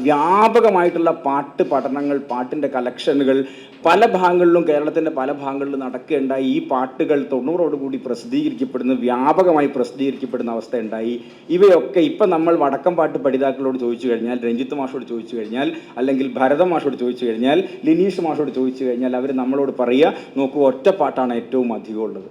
വ്യാപകമായിട്ടുള്ള പാട്ട് പഠനങ്ങൾ പാട്ടിന്റെ കളക്ഷനുകൾ പല ഭാഗങ്ങളിലും കേരളത്തിന്റെ പല ഭാഗങ്ങളിലും നടക്കുകയുണ്ടായി. ഈ പാട്ടുകൾ തൊണ്ണൂറോടുകൂടി പ്രസിദ്ധീകരിക്കപ്പെടുന്ന വ്യാപകമായി പ്രസിദ്ധീകരിക്കപ്പെടുന്ന അവസ്ഥ ഉണ്ടായി ഇവയൊക്കെ ഇപ്പം നമ്മൾ വടക്കം പാട്ട് പഠിതാക്കളോട് ചോദിച്ചു കഴിഞ്ഞാൽ രഞ്ജിത്ത് മാഷോട് ചോദിച്ചു കഴിഞ്ഞാൽ അല്ലെങ്കിൽ ഭരത മാഷോട് ചോദിച്ചു കഴിഞ്ഞാൽ ലിനീഷ് മാഷോട് ചോദിച്ചു കഴിഞ്ഞാൽ അവർ നമ്മളോട് പറയുക നോക്കൂ ഒറ്റ പാട്ടാണ് ഏറ്റവും അധികം ഉള്ളത്.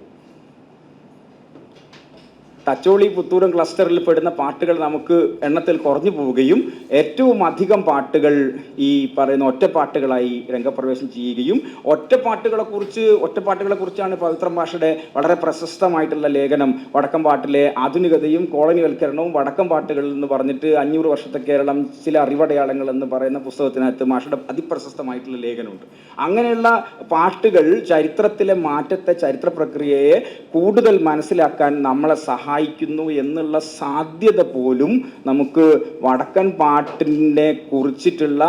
തച്ചോളി പുത്തൂരം ക്ലസ്റ്ററിൽ പെടുന്ന പാട്ടുകൾ നമുക്ക് എണ്ണത്തിൽ കുറഞ്ഞു പോവുകയും ഏറ്റവും അധികം പാട്ടുകൾ ഈ പറയുന്ന ഒറ്റപ്പാട്ടുകളായി രംഗപ്രവേശം ചെയ്യുകയും ഒറ്റപ്പാട്ടുകളെ കുറിച്ച് ഒറ്റപ്പാട്ടുകളെ കുറിച്ചാണ് പവിത്രം ഭാഷയുടെ വളരെ പ്രശസ്തമായിട്ടുള്ള ലേഖനം വടക്കം പാട്ടിലെ ആധുനികതയും കോളനിവൽക്കരണവും വടക്കം പാട്ടുകൾ എന്ന് പറഞ്ഞിട്ട് അഞ്ഞൂറ് വർഷത്തെ കേരളം ചില അറിവടയാളങ്ങൾ എന്ന് പറയുന്ന പുസ്തകത്തിനകത്ത് മാഷയുടെ അതിപ്രശസ്തമായിട്ടുള്ള ലേഖനമുണ്ട്. അങ്ങനെയുള്ള പാട്ടുകൾ ചരിത്രത്തിലെ മാറ്റത്തെ ചരിത്ര പ്രക്രിയയെ കൂടുതൽ മനസ്സിലാക്കാൻ നമ്മളെ സഹായിക്കുന്നു എന്നുള്ള സാധ്യത പോലും നമുക്ക് വടക്കൻ പാട്ടിനെ കുറിച്ചിട്ടുള്ള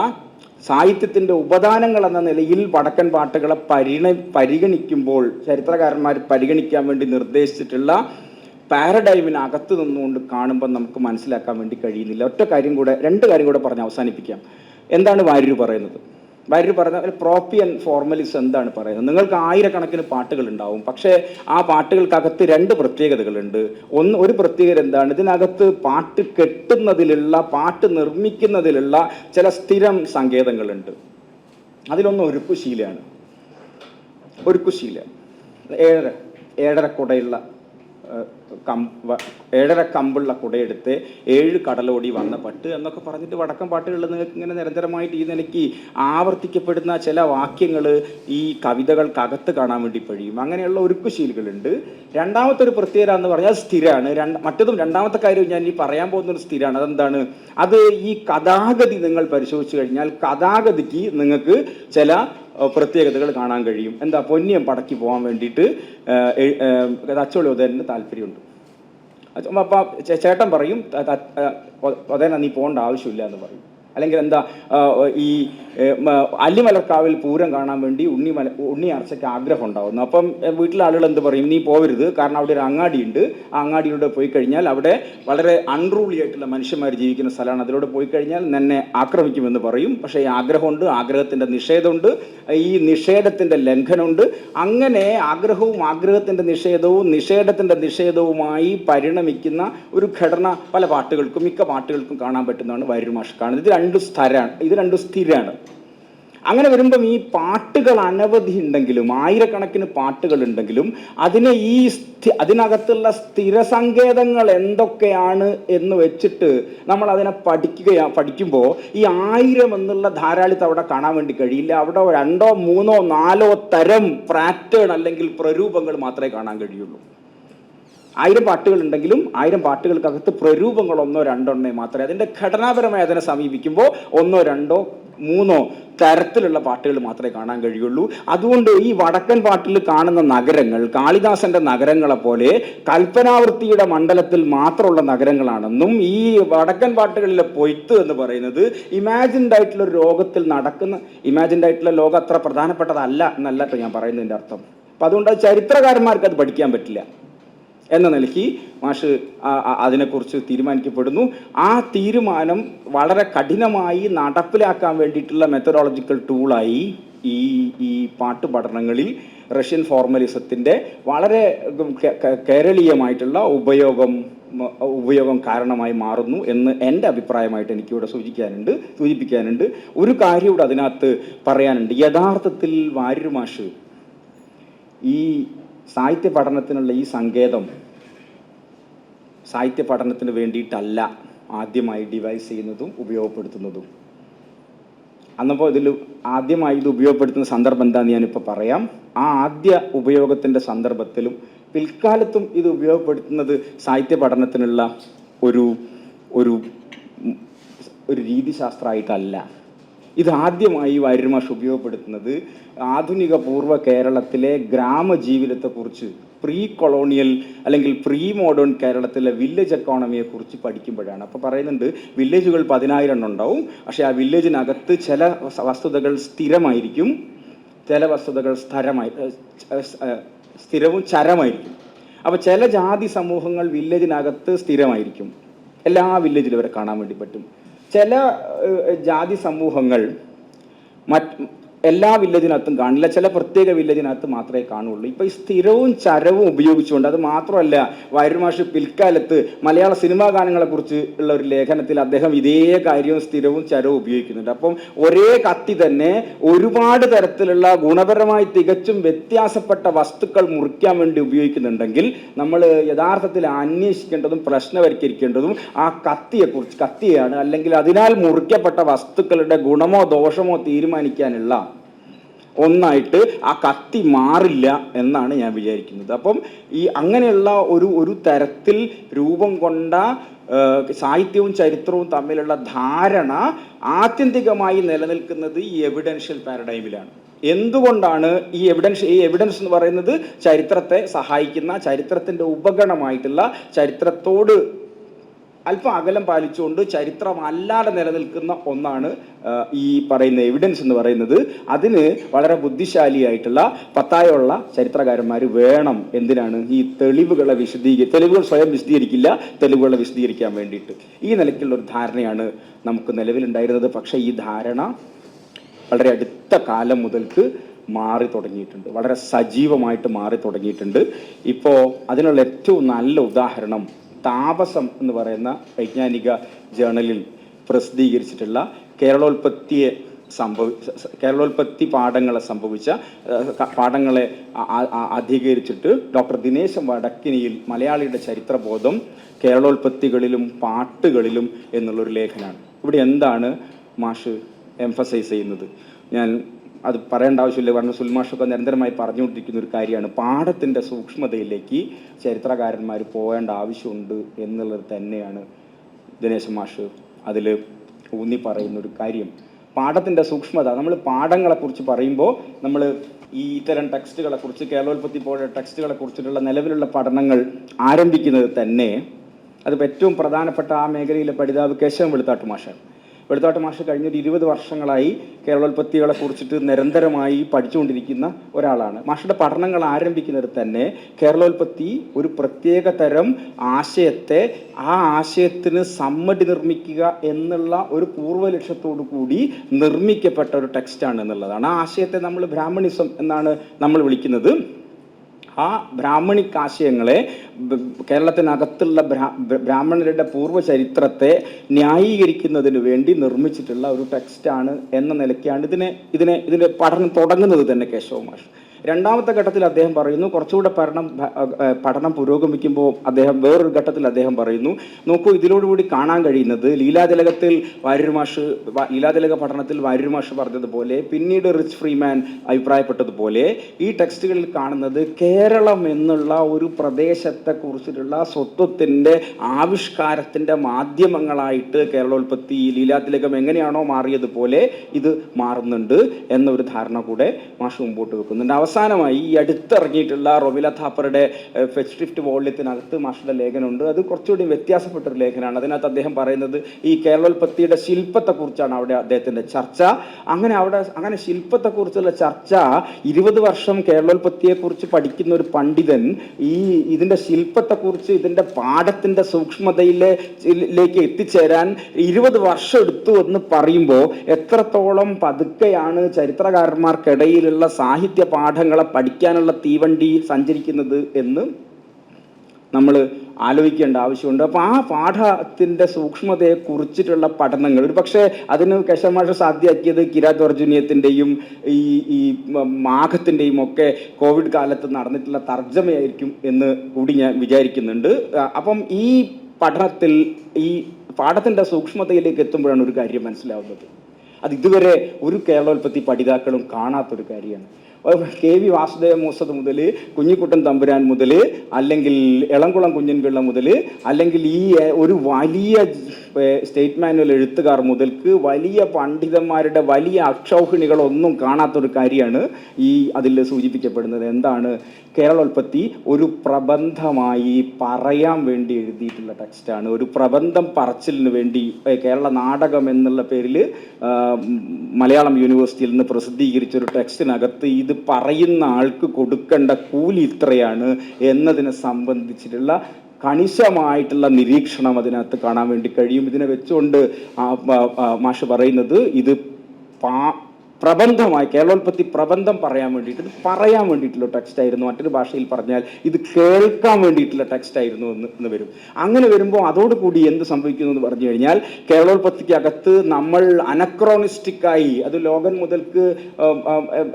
സാഹിത്യത്തിന്റെ ഉപദാനങ്ങൾ എന്ന നിലയിൽ വടക്കൻ പാട്ടുകളെ പരിണ പരിഗണിക്കുമ്പോൾ ചരിത്രകാരന്മാർ പരിഗണിക്കാൻ വേണ്ടി നിർദ്ദേശിച്ചിട്ടുള്ള പാരഡൈമിനകത്ത് നിന്നുകൊണ്ട് കാണുമ്പോൾ നമുക്ക് മനസ്സിലാക്കാൻ വേണ്ടി കഴിയുന്നില്ല. ഒറ്റ കാര്യം കൂടെ രണ്ട് കാര്യം കൂടെ പറഞ്ഞ് അവസാനിപ്പിക്കാം. എന്താണ് വാര്യർ പറയുന്നത്? വാര്യർ പറഞ്ഞ പ്രോപ്പിയൻ ഫോർമലിസ് എന്താണ് പറയുന്നത്? നിങ്ങൾക്ക് ആയിരക്കണക്കിന് പാട്ടുകൾ ഉണ്ടാവും. പക്ഷേ ആ പാട്ടുകൾക്കകത്ത് രണ്ട് പ്രത്യേകതകളുണ്ട്. ഒന്ന് ഒരു പ്രത്യേകത എന്താണ്? ഇതിനകത്ത് പാട്ട് കെട്ടുന്നതിലുള്ള പാട്ട് നിർമ്മിക്കുന്നതിലുള്ള ചില സ്ഥിരം സങ്കേതങ്ങളുണ്ട്. അതിലൊന്ന് ഒരുക്കുശീലയാണ് ഒരുക്കുശീല ഏഴര ഏഴര കുടയുള്ള ഏഹ്, കം ഏഴര കമ്പുള്ള കുടയെടുത്ത് ഏഴ് കടലോടി വന്ന പട്ട് എന്നൊക്കെ പറഞ്ഞിട്ട് വടക്കം പാട്ടുകളിൽ നിങ്ങൾക്ക് ഇങ്ങനെ നിരന്തരമായിട്ട് ഈ നിലയ്ക്ക് ആവർത്തിക്കപ്പെടുന്ന ചില വാക്യങ്ങൾ ഈ കവിതകൾക്കകത്ത് കാണാൻ വേണ്ടി കഴിയും അങ്ങനെയുള്ള ഒരുക്കുശീലുകളുണ്ട്. രണ്ടാമത്തെ ഒരു പ്രത്യേകത എന്ന് പറഞ്ഞാൽ സ്ഥിരമാണ്. രണ്ട് മറ്റതും രണ്ടാമത്തെ കാര്യം ഞാൻ ഈ പറയാൻ പോകുന്ന ഒരു സ്ഥിരമാണ്. അതെന്താണ്? അത് ഈ കഥാഗതി നിങ്ങൾ പരിശോധിച്ചു കഴിഞ്ഞാൽ കഥാഗതിക്ക് നിങ്ങൾക്ക് ചില പ്രത്യേകതകൾ കാണാൻ കഴിയും. എന്താ പൊന്നിയം പടക്കി പോകാൻ വേണ്ടിയിട്ട് തച്ചോളി ഉദയന് താല്പര്യമുണ്ട്. അപ്പം ചേട്ടൻ പറയും ഉദയന നീ പോകേണ്ട ആവശ്യമില്ല എന്ന് പറയും. അല്ലെങ്കിൽ എന്താ ഈ അല്ലിമലർക്കാവിൽ പൂരം കാണാൻ വേണ്ടി ഉണ്ണി മല ഉണ്ണി അർച്ചയ്ക്ക് ആഗ്രഹം ഉണ്ടാകുന്നു അപ്പം വീട്ടിലെ ആളുകൾ എന്ത് പറയും? നീ പോവരുത് കാരണം അവിടെ ഒരു അങ്ങാടിയുണ്ട് ആ അങ്ങാടിയിലൂടെ പോയി കഴിഞ്ഞാൽ അവിടെ വളരെ അൺറൂളി ആയിട്ടുള്ള മനുഷ്യന്മാർ ജീവിക്കുന്ന സ്ഥലമാണ്. അതിലൂടെ പോയി കഴിഞ്ഞാൽ നിന്നെ ആക്രമിക്കുമെന്ന് പറയും. പക്ഷേ ഈ ആഗ്രഹമുണ്ട് ആഗ്രഹത്തിന്റെ നിഷേധമുണ്ട്. ഈ നിഷേധത്തിന്റെ ലംഘനമുണ്ട്. അങ്ങനെ ആഗ്രഹവും ആഗ്രഹത്തിന്റെ നിഷേധവും നിഷേധത്തിന്റെ നിഷേധവുമായി പരിണമിക്കുന്ന ഒരു ഘടന പല പാട്ടുകൾക്കും മിക്ക പാട്ടുകൾക്കും കാണാൻ പറ്റുന്നതാണ് വൈരുമാഷ് കാണുന്നത്. ഇത് രണ്ടും സ്ഥരാണ്. ഇത് രണ്ട് സ്ഥിരമാണ് അങ്ങനെ വരുമ്പം ഈ പാട്ടുകൾ അനവധി ഉണ്ടെങ്കിലും ആയിരക്കണക്കിന് പാട്ടുകൾ ഉണ്ടെങ്കിലും അതിനെ ഈ അതിനകത്തുള്ള സ്ഥിരസങ്കേതങ്ങൾ എന്തൊക്കെയാണ് എന്ന് വെച്ചിട്ട് നമ്മൾ അതിനെ പഠിക്കുകയാ പഠിക്കുമ്പോൾ ഈ ആയിരം എന്നുള്ള ധാരാളിത്തം അവിടെ കാണാൻ വേണ്ടി കഴിയില്ല. അവിടെ രണ്ടോ മൂന്നോ നാലോ തരം പാറ്റേൺ അല്ലെങ്കിൽ പ്രരൂപങ്ങൾ മാത്രമേ കാണാൻ കഴിയുള്ളൂ. ആയിരം പാട്ടുകളുണ്ടെങ്കിലും ആയിരം പാട്ടുകൾക്കകത്ത് പ്രരൂപങ്ങൾ ഒന്നോ രണ്ടെണ്ണേ മാത്രമേ. അതിന്റെ ഘടനാപരമായി അതിനെ സമീപിക്കുമ്പോൾ ഒന്നോ രണ്ടോ മൂന്നോ തരത്തിലുള്ള പാട്ടുകൾ മാത്രമേ കാണാൻ കഴിയുള്ളൂ. അതുകൊണ്ട് ഈ വടക്കൻ പാട്ടിൽ കാണുന്ന നഗരങ്ങൾ കാളിദാസന്റെ നഗരങ്ങളെ പോലെ കൽപ്പനാവൃത്തിയുടെ മണ്ഡലത്തിൽ മാത്രമുള്ള നഗരങ്ങളാണെന്നും ഈ വടക്കൻ പാട്ടുകളിലെ പൊയ്ത്ത് എന്ന് പറയുന്നത് ഇമാജിൻഡ് ആയിട്ടുള്ള ഒരു ലോകത്തിൽ നടക്കുന്ന ഇമാജിൻഡ് ആയിട്ടുള്ള ലോകം അത്ര പ്രധാനപ്പെട്ടതല്ല എന്നല്ല ഞാൻ പറയുന്നതിന്റെ അർത്ഥം. അപ്പം അതുകൊണ്ട് ചരിത്രകാരന്മാർക്ക് അത് പഠിക്കാൻ പറ്റില്ല. എന്ന നിലയ്ക്ക് മാഷ് അതിനെക്കുറിച്ച് തീരുമാനിക്കപ്പെടുന്നു. ആ തീരുമാനം വളരെ കഠിനമായി നടപ്പിലാക്കാൻ വേണ്ടിയിട്ടുള്ള മെത്തഡോളജിക്കൽ ടൂളായി ഈ ഈ പാട്ട് പഠനങ്ങളിൽ റഷ്യൻ ഫോർമലിസത്തിന്റെ വളരെ കേരളീയമായിട്ടുള്ള ഉപയോഗം ഉപയോഗം കാരണമായി മാറുന്നു എന്ന് എന്റെ അഭിപ്രായമായിട്ട് എനിക്കിവിടെ സൂചിക്കാനുണ്ട് സൂചിപ്പിക്കാനുണ്ട്. ഒരു കാര്യം ഇവിടെ അതിനകത്ത് പറയാനുണ്ട്. യഥാർത്ഥത്തിൽ വാര്യർ മാഷ് ഈ സാഹിത്യ പഠനത്തിനുള്ള ഈ സങ്കേതം സാഹിത്യ പഠനത്തിന് വേണ്ടിയിട്ടല്ല ആദ്യമായി ഡിവൈസ് ചെയ്യുന്നതും ഉപയോഗപ്പെടുത്തുന്നതും. അന്നപ്പോൾ ഇതിൽ ആദ്യമായി ഇത് ഉപയോഗപ്പെടുത്തുന്ന സന്ദർഭം എന്താണെന്ന് ഞാനിപ്പോൾ പറയാം. ആ ആദ്യ ഉപയോഗത്തിന്റെ സന്ദർഭത്തിലും പിൽക്കാലത്തും ഇത് ഉപയോഗപ്പെടുത്തുന്നത് സാഹിത്യ പഠനത്തിനുള്ള ഒരു ഒരു ഒരു രീതിശാസ്ത്രമായിട്ടല്ല. ഇത് ആദ്യമായി വാര്യമാഷ് ഉപയോഗപ്പെടുത്തുന്നത് ആധുനിക പൂർവ കേരളത്തിലെ ഗ്രാമജീവിതത്തെക്കുറിച്ച് പ്രീ കൊളോണിയൽ അല്ലെങ്കിൽ പ്രീ മോഡേൺ കേരളത്തിലെ വില്ലേജ് എക്കോണമിയെ കുറിച്ച് പഠിക്കുമ്പോഴാണ്. അപ്പോൾ പറയുന്നുണ്ട് വില്ലേജുകൾ പതിനായിരം എണ്ണം ഉണ്ടാവും. പക്ഷേ ആ വില്ലേജിനകത്ത് ചില വസ്തുതകൾ സ്ഥിരമായിരിക്കും. ചില വസ്തുതകൾ സ്ഥിരമായി സ്ഥിരവും ചരമായിരിക്കും. അപ്പോൾ ചില ജാതി സമൂഹങ്ങൾ വില്ലേജിനകത്ത് സ്ഥിരമായിരിക്കും. എല്ലാ വില്ലേജിലും അവരെ കാണാൻ വേണ്ടി പറ്റും. ചില ജാതി സമൂഹങ്ങൾ മറ്റ് എല്ലാ വില്ലേജിനകത്തും കാണില്ല. ചില പ്രത്യേക വില്ലേജിനകത്ത് മാത്രമേ കാണുള്ളൂ ഇപ്പോൾ ഈ സ്ഥിരവും ചരവും ഉപയോഗിച്ചുകൊണ്ട് അത് മാത്രമല്ല വൈരുമാഷ് പിൽക്കാലത്ത് മലയാള സിനിമാ ഗാനങ്ങളെക്കുറിച്ച് ഉള്ള ഒരു ലേഖനത്തിൽ അദ്ദേഹം ഇതേ കാര്യവും സ്ഥിരവും ചരവും ഉപയോഗിക്കുന്നുണ്ട്. അപ്പം ഒരേ കത്തി തന്നെ ഒരുപാട് തരത്തിലുള്ള ഗുണപരമായി തികച്ചും വ്യത്യാസപ്പെട്ട വസ്തുക്കൾ മുറിക്കാൻ വേണ്ടി ഉപയോഗിക്കുന്നുണ്ടെങ്കിൽ നമ്മൾ യഥാർത്ഥത്തിൽ അന്വേഷിക്കേണ്ടതും പ്രശ്നവൽക്കരിക്കേണ്ടതും ആ കത്തിയെക്കുറിച്ച് കത്തിയാണ്. അല്ലെങ്കിൽ അതിനാൽ മുറിക്കപ്പെട്ട വസ്തുക്കളുടെ ഗുണമോ ദോഷമോ തീരുമാനിക്കാനുള്ള ഒന്നായിട്ട് ആ കത്തി മാറില്ല എന്നാണ് ഞാൻ വിചാരിക്കുന്നത്. അപ്പം ഈ അങ്ങനെയുള്ള ഒരു ഒരു തരത്തിൽ രൂപം കൊണ്ട സാഹിത്യവും ചരിത്രവും തമ്മിലുള്ള ധാരണ ആത്യന്തികമായി നിലനിൽക്കുന്നത് ഈ എവിഡൻഷ്യൽ പാരഡൈമിലാണ് എന്തുകൊണ്ടാണ് ഈ എവിഡൻസ് ഈ എവിഡൻസ് എന്ന് പറയുന്നത്? ചരിത്രത്തെ സഹായിക്കുന്ന ചരിത്രത്തിന്റെ ഉപഗണമായിട്ടുള്ള ചരിത്രത്തോട് അല്പം അകലം പാലിച്ചുകൊണ്ട് ചരിത്രം അല്ലാതെ നിലനിൽക്കുന്ന ഒന്നാണ് ഈ പറയുന്ന എവിഡൻസ് എന്ന് പറയുന്നത്. അതിന് വളരെ ബുദ്ധിശാലിയായിട്ടുള്ള പത്തായുള്ള ചരിത്രകാരന്മാർ വേണം എന്തിനാണ് ഈ തെളിവുകളെ വിശദീകരി തെളിവുകൾ സ്വയം വിശദീകരിക്കില്ല തെളിവുകളെ വിശദീകരിക്കാൻ വേണ്ടിയിട്ട്. ഈ നിലയ്ക്കുള്ള ഒരു ധാരണയാണ് നമുക്ക് നിലവിലുണ്ടായിരുന്നത്. പക്ഷേ ഈ ധാരണ വളരെ അടുത്ത കാലം മുതൽക്ക് മാറി തുടങ്ങിയിട്ടുണ്ട്. വളരെ സജീവമായിട്ട് മാറി തുടങ്ങിയിട്ടുണ്ട്. ഇപ്പോൾ അതിനുള്ള ഏറ്റവും നല്ല ഉദാഹരണം താപസം എന്ന് പറയുന്ന വൈജ്ഞാനിക ജേണലിൽ പ്രസിദ്ധീകരിച്ചിട്ടുള്ള കേരളോൽപത്തിയെ സംഭവി കേരളോൽപത്തി പാഠങ്ങളെ സംഭവിച്ച പാഠങ്ങളെ അധികരിച്ചിട്ട് ഡോക്ടർ ദിനേശൻ വടക്കിനിയിൽ മലയാളിയുടെ ചരിത്രബോധം കേരളോൽപത്തികളിലും പാട്ടുകളിലും എന്നുള്ളൊരു ലേഖനമാണ് ഇവിടെ എന്താണ് മാഷ് എംഫസൈസ് ചെയ്യുന്നത്? ഞാൻ അത് പറയേണ്ട ആവശ്യമില്ല. കാരണം സുൽമാഷൊക്കെ നിരന്തരമായി പറഞ്ഞുകൊണ്ടിരിക്കുന്ന ഒരു കാര്യമാണ്. പാഠത്തിന്റെ സൂക്ഷ്മതയിലേക്ക് ചരിത്രകാരന്മാർ പോകേണ്ട ആവശ്യമുണ്ട് എന്നുള്ളത് തന്നെയാണ് ദിനേശ മാഷ് അതിൽ ഊന്നി പറയുന്ന ഒരു കാര്യം. പാഠത്തിന്റെ സൂക്ഷ്മത നമ്മൾ പാഠങ്ങളെക്കുറിച്ച് പറയുമ്പോൾ നമ്മൾ ഈ ഇത്തരം ടെക്സ്റ്റുകളെ കുറിച്ച് കേരളോൽപ്പത്തി പോലെ ടെക്സ്റ്റുകളെ കുറിച്ചിട്ടുള്ള നിലവിലുള്ള പഠനങ്ങൾ ആരംഭിക്കുന്നത് തന്നെ അതിപ്പോൾ ഏറ്റവും പ്രധാനപ്പെട്ട ആ മേഖലയിലെ പഠിതാവ് കേശവൻ വെളുത്താട്ടു മാഷാണ്. വെളുത്താട്ട് മാഷ് കഴിഞ്ഞ ഒരു ഇരുപത് വർഷങ്ങളായി കേരളോൽപ്പത്തികളെ കുറിച്ചിട്ട് നിരന്തരമായി പഠിച്ചുകൊണ്ടിരിക്കുന്ന ഒരാളാണ്. മാഷയുടെ പഠനങ്ങൾ ആരംഭിക്കുന്നത് തന്നെ കേരളോൽപ്പത്തി ഒരു പ്രത്യേക തരം ആശയത്തെ ആ ആശയത്തിന് സമ്മതി നിർമ്മിക്കുക എന്നുള്ള ഒരു പൂർവ ലക്ഷ്യത്തോടു കൂടി നിർമ്മിക്കപ്പെട്ട ഒരു ടെക്സ്റ്റാണ് എന്നുള്ളതാണ്. ആ ആശയത്തെ നമ്മൾ ബ്രാഹ്മണിസം എന്നാണ് നമ്മൾ വിളിക്കുന്നത്. ആ ബ്രാഹ്മണിക് ആശയങ്ങളെ കേരളത്തിനകത്തുള്ള ബ്രാ ബ്രാഹ്മണരുടെ പൂർവ ചരിത്രത്തെ ന്യായീകരിക്കുന്നതിന് വേണ്ടി നിർമ്മിച്ചിട്ടുള്ള ഒരു ടെക്സ്റ്റാണ് എന്ന നിലയ്ക്കാണ് ഇതിനെ ഇതിനെ ഇതിന്റെ പഠനം തുടങ്ങുന്നത് തന്നെ കേശവ മാഷ്. രണ്ടാമത്തെ ഘട്ടത്തിൽ അദ്ദേഹം പറയുന്നു കുറച്ചുകൂടെ പഠനം പഠനം പുരോഗമിക്കുമ്പോൾ അദ്ദേഹം വേറൊരു ഘട്ടത്തിൽ അദ്ദേഹം പറയുന്നു നോക്കൂ ഇതിലോടുകൂടി കാണാൻ കഴിയുന്നത് ലീലാതിലകത്തിൽ വാര്യമാഷ് ലീലാതിലക പഠനത്തിൽ വാര്യമാഷ് പറഞ്ഞതുപോലെ പിന്നീട് റിച്ച് ഫ്രീമാൻ അഭിപ്രായപ്പെട്ടതുപോലെ ഈ ടെക്സ്റ്റുകളിൽ കാണുന്നത് കേരളം എന്നുള്ള ഒരു പ്രദേശത്തെ കുറിച്ചിട്ടുള്ള സ്വത്വത്തിന്റെ ആവിഷ്കാരത്തിന്റെ മാധ്യമങ്ങളായിട്ട് കേരളോൽപ്പത്തി ലീലാതിലകം എങ്ങനെയാണോ മാറിയതുപോലെ ഇത് മാറുന്നുണ്ട് എന്നൊരു ധാരണ കൂടെ മാഷ് മുമ്പോട്ട് വെക്കുന്നുണ്ട്. അവസാനമായി ഈ അടുത്തിറങ്ങിയിട്ടുള്ള റൊമില താപ്പറുടെ ഫെസ്റ്റിഫ്റ്റ് വോള്യത്തിനകത്ത് മാഷയുടെ ലേഖനമുണ്ട്. അത് കുറച്ചുകൂടി വ്യത്യാസപ്പെട്ടൊരു ലേഖനമാണ്. അതിനകത്ത് അദ്ദേഹം പറയുന്നത് ഈ കേരളോൽപ്പത്തിയുടെ ശില്പത്തെക്കുറിച്ചാണ് അവിടെ അദ്ദേഹത്തിന്റെ ചർച്ച. അങ്ങനെ അവിടെ അങ്ങനെ ശില്പത്തെക്കുറിച്ചുള്ള ചർച്ച ഇരുപത് വർഷം കേരളോൽപ്പത്തിയെക്കുറിച്ച് പഠിക്കുന്ന ഒരു പണ്ഡിതൻ ഈ ഇതിന്റെ ശില്പത്തെക്കുറിച്ച് ഇതിന്റെ പാഠത്തിന്റെ സൂക്ഷ്മതയിലേക്ക് എത്തിച്ചേരാൻ ഇരുപത് വർഷം എടുത്തു എന്ന് പറയുമ്പോൾ എത്രത്തോളം പതുക്കെയാണ് ചരിത്രകാരന്മാർക്കിടയിലുള്ള സാഹിത്യ പാഠങ്ങളെ പഠിക്കാനുള്ള തീവണ്ടി സഞ്ചരിക്കുന്നത് എന്ന് നമ്മൾ ആലോചിക്കേണ്ട ആവശ്യമുണ്ട്. അപ്പോൾ ആ പാഠത്തിന്റെ സൂക്ഷ്മതയെ കുറിച്ചിട്ടുള്ള പഠനങ്ങൾ ഒരു പക്ഷേ അതിന് കശമാഷ സാധ്യമാക്കിയത് കിരാത് അർജുനീയത്തിന്റെയും ഈ ഈ മാഘത്തിന്റെയും ഒക്കെ കോവിഡ് കാലത്ത് നടന്നിട്ടുള്ള തർജമയായിരിക്കും എന്ന് കൂടി ഞാൻ വിചാരിക്കുന്നുണ്ട്. അപ്പം ഈ പഠനത്തിൽ ഈ പാഠത്തിന്റെ സൂക്ഷ്മതയിലേക്ക് എത്തുമ്പോഴാണ് ഒരു കാര്യം മനസ്സിലാവുന്നത്. അത് ഇതുവരെ ഒരു കേരളോൽപ്പത്തി പഠിതാക്കളും കാണാത്തൊരു കാര്യമാണ്. കെ വി വാസുദേവ മൂസത് മുതൽ കുഞ്ഞിക്കുട്ടൻ തമ്പുരാൻ മുതൽ അല്ലെങ്കിൽ എളംകുളം കുഞ്ഞൻപിള്ള മുതൽ അല്ലെങ്കിൽ ഈ ഒരു വലിയ സ്റ്റേറ്റ് മാനുവൽ എഴുത്തുകാർ മുതൽക്ക് വലിയ പണ്ഡിതന്മാരുടെ വലിയ അക്ഷൗഹിണികളൊന്നും കാണാത്തൊരു കാര്യമാണ് ഈ അതിൽ സൂചിപ്പിക്കപ്പെടുന്നത്. എന്താണ്? കേരളോൽപ്പത്തി ഒരു പ്രബന്ധമായി പറയാൻ വേണ്ടി എഴുതിയിട്ടുള്ള ടെക്സ്റ്റാണ്. ഒരു പ്രബന്ധം പറച്ചിലിന് വേണ്ടി കേരള നാടകം എന്നുള്ള പേരിൽ മലയാളം യൂണിവേഴ്സിറ്റിയിൽ നിന്ന് പ്രസിദ്ധീകരിച്ച ഒരു ടെക്സ്റ്റിനകത്ത് ഇത് പറയുന്ന ആൾക്ക് കൊടുക്കേണ്ട കൂലി ഇത്രയാണ് എന്നതിനെ സംബന്ധിച്ചിട്ടുള്ള കണിശമായിട്ടുള്ള നിരീക്ഷണം അതിനകത്ത് കാണാൻ വേണ്ടി കഴിയും. ഇതിനെ വെച്ചുകൊണ്ട് മാഷ് പറയുന്നത് ഇത് പാ പ്രബന്ധമായി കേരളോൽപ്പത്തി പ്രബന്ധം പറയാൻ വേണ്ടിയിട്ട് പറയാൻ വേണ്ടിയിട്ടുള്ള ടെക്സ്റ്റ് ആയിരുന്നു മറ്റൊരു ഭാഷയിൽ പറഞ്ഞാൽ ഇത് കേൾക്കാൻ വേണ്ടിയിട്ടുള്ള ടെക്സ്റ്റ് ആയിരുന്നു എന്ന് എന്ന് വരും. അങ്ങനെ വരുമ്പോൾ അതോടുകൂടി എന്ത് സംഭവിക്കുന്നു എന്ന് പറഞ്ഞു കഴിഞ്ഞാൽ കേരളോൽപ്പത്തിക്കകത്ത് നമ്മൾ അനക്രോണിസ്റ്റിക്കായി അത് ലോകൻ മുതൽക്ക്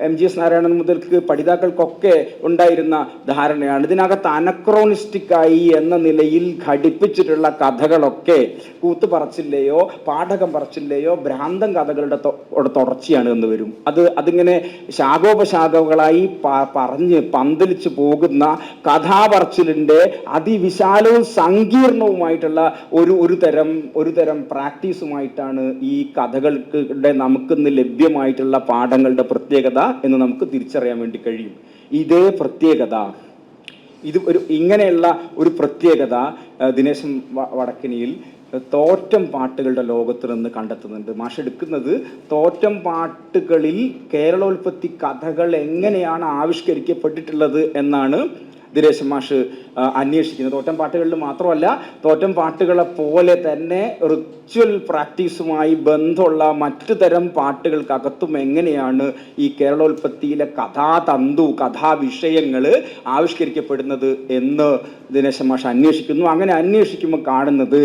എം ജി എസ് നാരായണൻ മുതൽക്ക് പഠിതാക്കൾക്കൊക്കെ ഉണ്ടായിരുന്ന ധാരണയാണ്. ഇതിനകത്ത് അനക്രോണിസ്റ്റിക്കായി എന്ന നിലയിൽ ഘടിപ്പിച്ചിട്ടുള്ള കഥകളൊക്കെ കൂത്തുപറച്ചില്ലയോ പാഠകം പറച്ചില്ലയോ ഭ്രാന്തം കഥകളുടെ തുടർച്ചയാണ് എന്ന് വരും. അത് അതിങ്ങനെ ശാഖോപശാഖകളായി പറഞ്ഞ് പന്തലിച്ച് പോകുന്ന കഥാപറച്ചിലിന്റെ അതിവിശാലവും സങ്കീർണവുമായിട്ടുള്ള ഒരു ഒരു തരം ഒരു തരം പ്രാക്ടീസുമായിട്ടാണ് ഈ കഥകൾക്ക് നമുക്കിന്ന് ലഭ്യമായിട്ടുള്ള പാഠങ്ങളുടെ പ്രത്യേകത എന്ന് നമുക്ക് തിരിച്ചറിയാൻ വേണ്ടി കഴിയും. ഇതേ പ്രത്യേകത. ഇത് ഒരു ഇങ്ങനെയുള്ള ഒരു പ്രത്യേകത ദിനേശൻ വടക്കിനിയിൽ തോറ്റം പാട്ടുകളുടെ ലോകത്ത് നിന്ന് കണ്ടെത്തുന്നുണ്ട്. മാഷ് എടുക്കുന്നത് തോറ്റം പാട്ടുകളിൽ കേരളോൽപ്പത്തി കഥകൾ എങ്ങനെയാണ് ആവിഷ്കരിക്കപ്പെട്ടിട്ടുള്ളത് എന്നാണ് ദിനേശൻ മാഷ് അന്വേഷിക്കുന്നത്. തോറ്റം പാട്ടുകളിൽ മാത്രമല്ല തോറ്റം പാട്ടുകളെ പോലെ തന്നെ റിച്വൽ പ്രാക്ടീസുമായി ബന്ധമുള്ള മറ്റു തരം പാട്ടുകൾക്കകത്തും എങ്ങനെയാണ് ഈ കേരളോൽപ്പത്തിയിലെ കഥാതന്തു കഥാവിഷയങ്ങൾ ആവിഷ്കരിക്കപ്പെടുന്നത് എന്ന് ദിനേശൻ മാഷ് അന്വേഷിക്കുന്നു. അങ്ങനെ അന്വേഷിക്കുമ്പോൾ കാണുന്നത്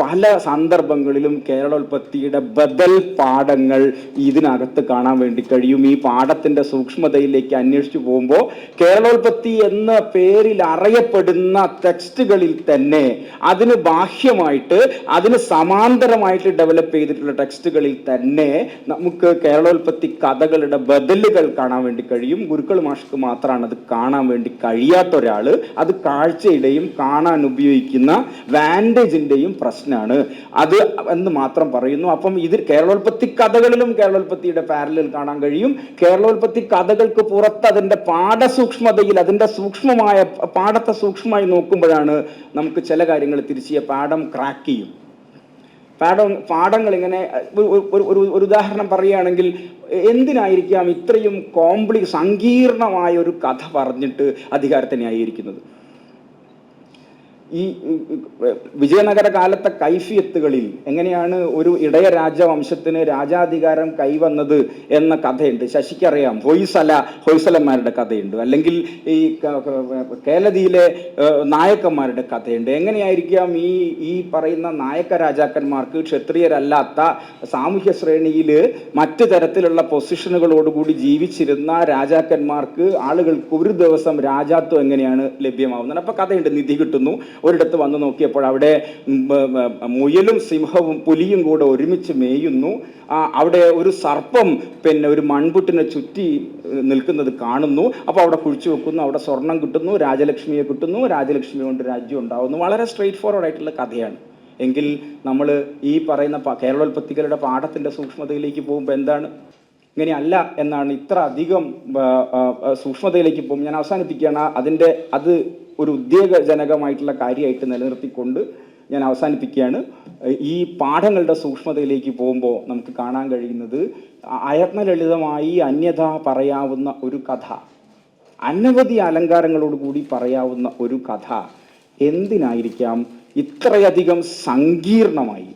പല സന്ദർഭങ്ങളിലും കേരളോൽപ്പത്തിയുടെ ബദൽ പാഠങ്ങൾ ഇതിനകത്ത് കാണാൻ വേണ്ടി കഴിയും. ഈ പാഠത്തിന്റെ സൂക്ഷ്മതയിലേക്ക് അന്വേഷിച്ചു പോകുമ്പോൾ കേരളോൽപ്പത്തി എന്ന പേരിൽ അറിയപ്പെടുന്ന ടെക്സ്റ്റുകളിൽ തന്നെ അതിന് ബാഹ്യമായിട്ട് അതിന് സമാന്തരമായിട്ട് ഡെവലപ്പ് ചെയ്തിട്ടുള്ള ടെക്സ്റ്റുകളിൽ തന്നെ നമുക്ക് കേരളോൽപ്പത്തി കഥകളുടെ ബദലുകൾ കാണാൻ വേണ്ടി കഴിയും. ഗുരുക്കൾ മാഷ്ക്ക് മാത്രമാണ് അത് കാണാൻ വേണ്ടി കഴിയാത്ത ഒരാൾ അത് കാഴ്ചയുടെയും കാണാൻ ഉപയോഗിക്കുന്ന വാന്റേജിന്റെയും പ്രശ്നമാണ് അത് എന്ന് മാത്രം പറയുന്നു. അപ്പം ഇത് കേരളോൽപ്പത്തി കഥകളിലും കേരളോൽപ്പത്തിയുടെ പാരലിൽ കാണാൻ കഴിയും. കേരളോൽപ്പത്തി കഥകൾക്ക് പുറത്ത് അതിന്റെ പാഠസൂക്ഷ്മതയിൽ അതിന്റെ സൂക്ഷ്മമായ പാഠത്തെ സൂക്ഷ്മമായി നോക്കുമ്പോഴാണ് നമുക്ക് ചില കാര്യങ്ങൾ തിരിച്ച് പാഠം ക്രാക്ക് ചെയ്യും. പാഠം പാഠങ്ങൾ ഇങ്ങനെ ഒരു- ഒരു ഉദാഹരണം പറയുകയാണെങ്കിൽ എന്തിനായിരിക്കാം ഇത്രയും കോംപ്ലി സങ്കീർണമായ ഒരു കഥ പറഞ്ഞിട്ട് അധികാരത്തെ ന്യായീകരിക്കുന്നത് ഈ വിജയനഗര കാലത്തെ കൈഫിയത്തുകളിൽ എങ്ങനെയാണ് ഒരു ഇടയ രാജവംശത്തിന് രാജാധികാരം കൈവന്നത് എന്ന കഥയുണ്ട്. ശശിക്കറിയാം ഹൊയ്സല ഹൊയ്സലന്മാരുടെ കഥയുണ്ട്. അല്ലെങ്കിൽ ഈ കേലതിയിലെ നായക്കന്മാരുടെ കഥയുണ്ട്. എങ്ങനെയായിരിക്കാം ഈ ഈ പറയുന്ന നായക രാജാക്കന്മാർക്ക് ക്ഷത്രിയരല്ലാത്ത സാമൂഹ്യ ശ്രേണിയിൽ മറ്റു തരത്തിലുള്ള പൊസിഷനുകളോടുകൂടി ജീവിച്ചിരുന്ന രാജാക്കന്മാർക്ക് ആളുകൾക്ക് ഒരു ദിവസം രാജാത്വം എങ്ങനെയാണ് ലഭ്യമാവുന്നത്? അപ്പോൾ കഥയുണ്ട് നിധി കിട്ടുന്നു. ഒരിടത്ത് വന്ന് നോക്കിയപ്പോൾ അവിടെ മുയലും സിംഹവും പുലിയും കൂടെ ഒരുമിച്ച് മേയുന്നു. അവിടെ ഒരു സർപ്പം പിന്നെ ഒരു മൺപുട്ടിനെ ചുറ്റി നിൽക്കുന്നത് കാണുന്നു. അപ്പോൾ അവിടെ കുഴിച്ചു വെക്കുന്നു അവിടെ സ്വർണം കിട്ടുന്നു രാജലക്ഷ്മിയെ കിട്ടുന്നു. രാജലക്ഷ്മി കൊണ്ട് രാജ്യം ഉണ്ടാകുന്നു വളരെ സ്ട്രെയിറ്റ് ഫോർവേഡ് ആയിട്ടുള്ള കഥയാണ്. എങ്കിൽ നമ്മൾ ഈ പറയുന്ന കേരളോൽപ്പത്തികളുടെ പാഠത്തിന്റെ സൂക്ഷ്മതയിലേക്ക് പോകുമ്പോൾ എന്താണ്? ഇങ്ങനെയല്ല എന്നാണ് ഇത്ര അധികം സൂക്ഷ്മതയിലേക്ക് പോകും ഞാൻ അവസാനിപ്പിക്കുകയാണ്. അതിന്റെ അത് ഒരു ഉദ്വേഗജനകമായിട്ടുള്ള കാര്യമായിട്ട് നിലനിർത്തിക്കൊണ്ട് ഞാൻ അവസാനിപ്പിക്കുകയാണ്. ഈ പാഠങ്ങളുടെ സൂക്ഷ്മതയിലേക്ക് പോകുമ്പോൾ നമുക്ക് കാണാൻ കഴിയുന്നത് അയത്നലളിതമായി അന്യഥ പറയാവുന്ന ഒരു കഥ അനവധി അലങ്കാരങ്ങളോട് കൂടി പറയാവുന്ന ഒരു കഥ എന്തിനായിരിക്കാം ഇത്രയധികം സങ്കീർണമായി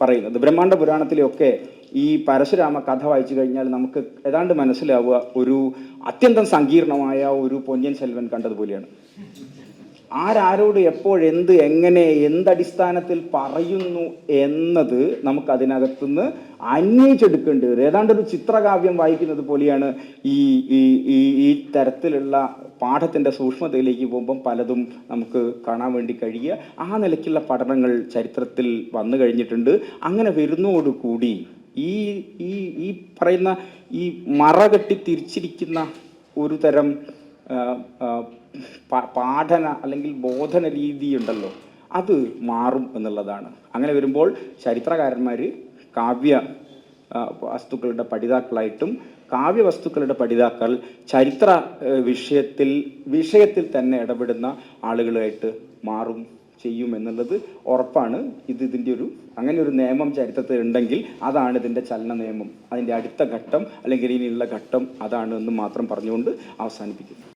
പറയുന്നത്? ബ്രഹ്മാണ്ഡ പുരാണത്തിലെയൊക്കെ ഈ പരശുരാമ കഥ വായിച്ചു കഴിഞ്ഞാൽ നമുക്ക് ഏതാണ്ട് മനസ്സിലാവുക ഒരു അത്യന്തം സങ്കീർണമായ ഒരു പൊന്നിയൻ സെൽവൻ കണ്ടതുപോലെയാണ്. ആരാരോട് എപ്പോഴെന്ത് എങ്ങനെ എന്തടിസ്ഥാനത്തിൽ പറയുന്നു എന്നത് നമുക്ക് അതിനകത്തുനിന്ന് അന്വേഷിച്ചെടുക്കേണ്ടി വരും. ഏതാണ്ട് ഒരു ചിത്രകാവ്യം വായിക്കുന്നത് പോലെയാണ് ഈ ഈ ഈ ഈ തരത്തിലുള്ള പാഠത്തിന്റെ സൂക്ഷ്മതയിലേക്ക് പോകുമ്പം പലതും നമുക്ക് കാണാൻ വേണ്ടി കഴിയുക. ആ നിലയ്ക്കുള്ള പഠനങ്ങൾ ചരിത്രത്തിൽ വന്നു കഴിഞ്ഞിട്ടുണ്ട്. അങ്ങനെ വരുന്നതോടുകൂടി ഈ ഈ ഈ പറയുന്ന ഈ മറ കെട്ടി തിരിച്ചിരിക്കുന്ന ഒരു തരം പാഠന അല്ലെങ്കിൽ ബോധന രീതി ഉണ്ടല്ലോ അത് മാറും എന്നുള്ളതാണ്. അങ്ങനെ വരുമ്പോൾ ചരിത്രകാരന്മാർ കാവ്യ വസ്തുക്കളുടെ പഠിതാക്കളായിട്ടും കാവ്യവസ്തുക്കളുടെ പഠിതാക്കൾ ചരിത്ര വിഷയത്തിൽ വിഷയത്തിൽ തന്നെ ഇടപെടുന്ന ആളുകളായിട്ട് മാറും ചെയ്യും എന്നുള്ളത് ഉറപ്പാണ്. ഇത് ഇതിന്റെ ഒരു അങ്ങനെ ഒരു നിയമം ചരിത്രത്തിൽ ഉണ്ടെങ്കിൽ അതാണ് ഇതിന്റെ ചലന നിയമം. അതിന്റെ അടുത്ത ഘട്ടം അല്ലെങ്കിൽ ഇനിയുള്ള ഘട്ടം അതാണ് എന്ന് മാത്രം പറഞ്ഞുകൊണ്ട് അവസാനിപ്പിക്കുന്നു.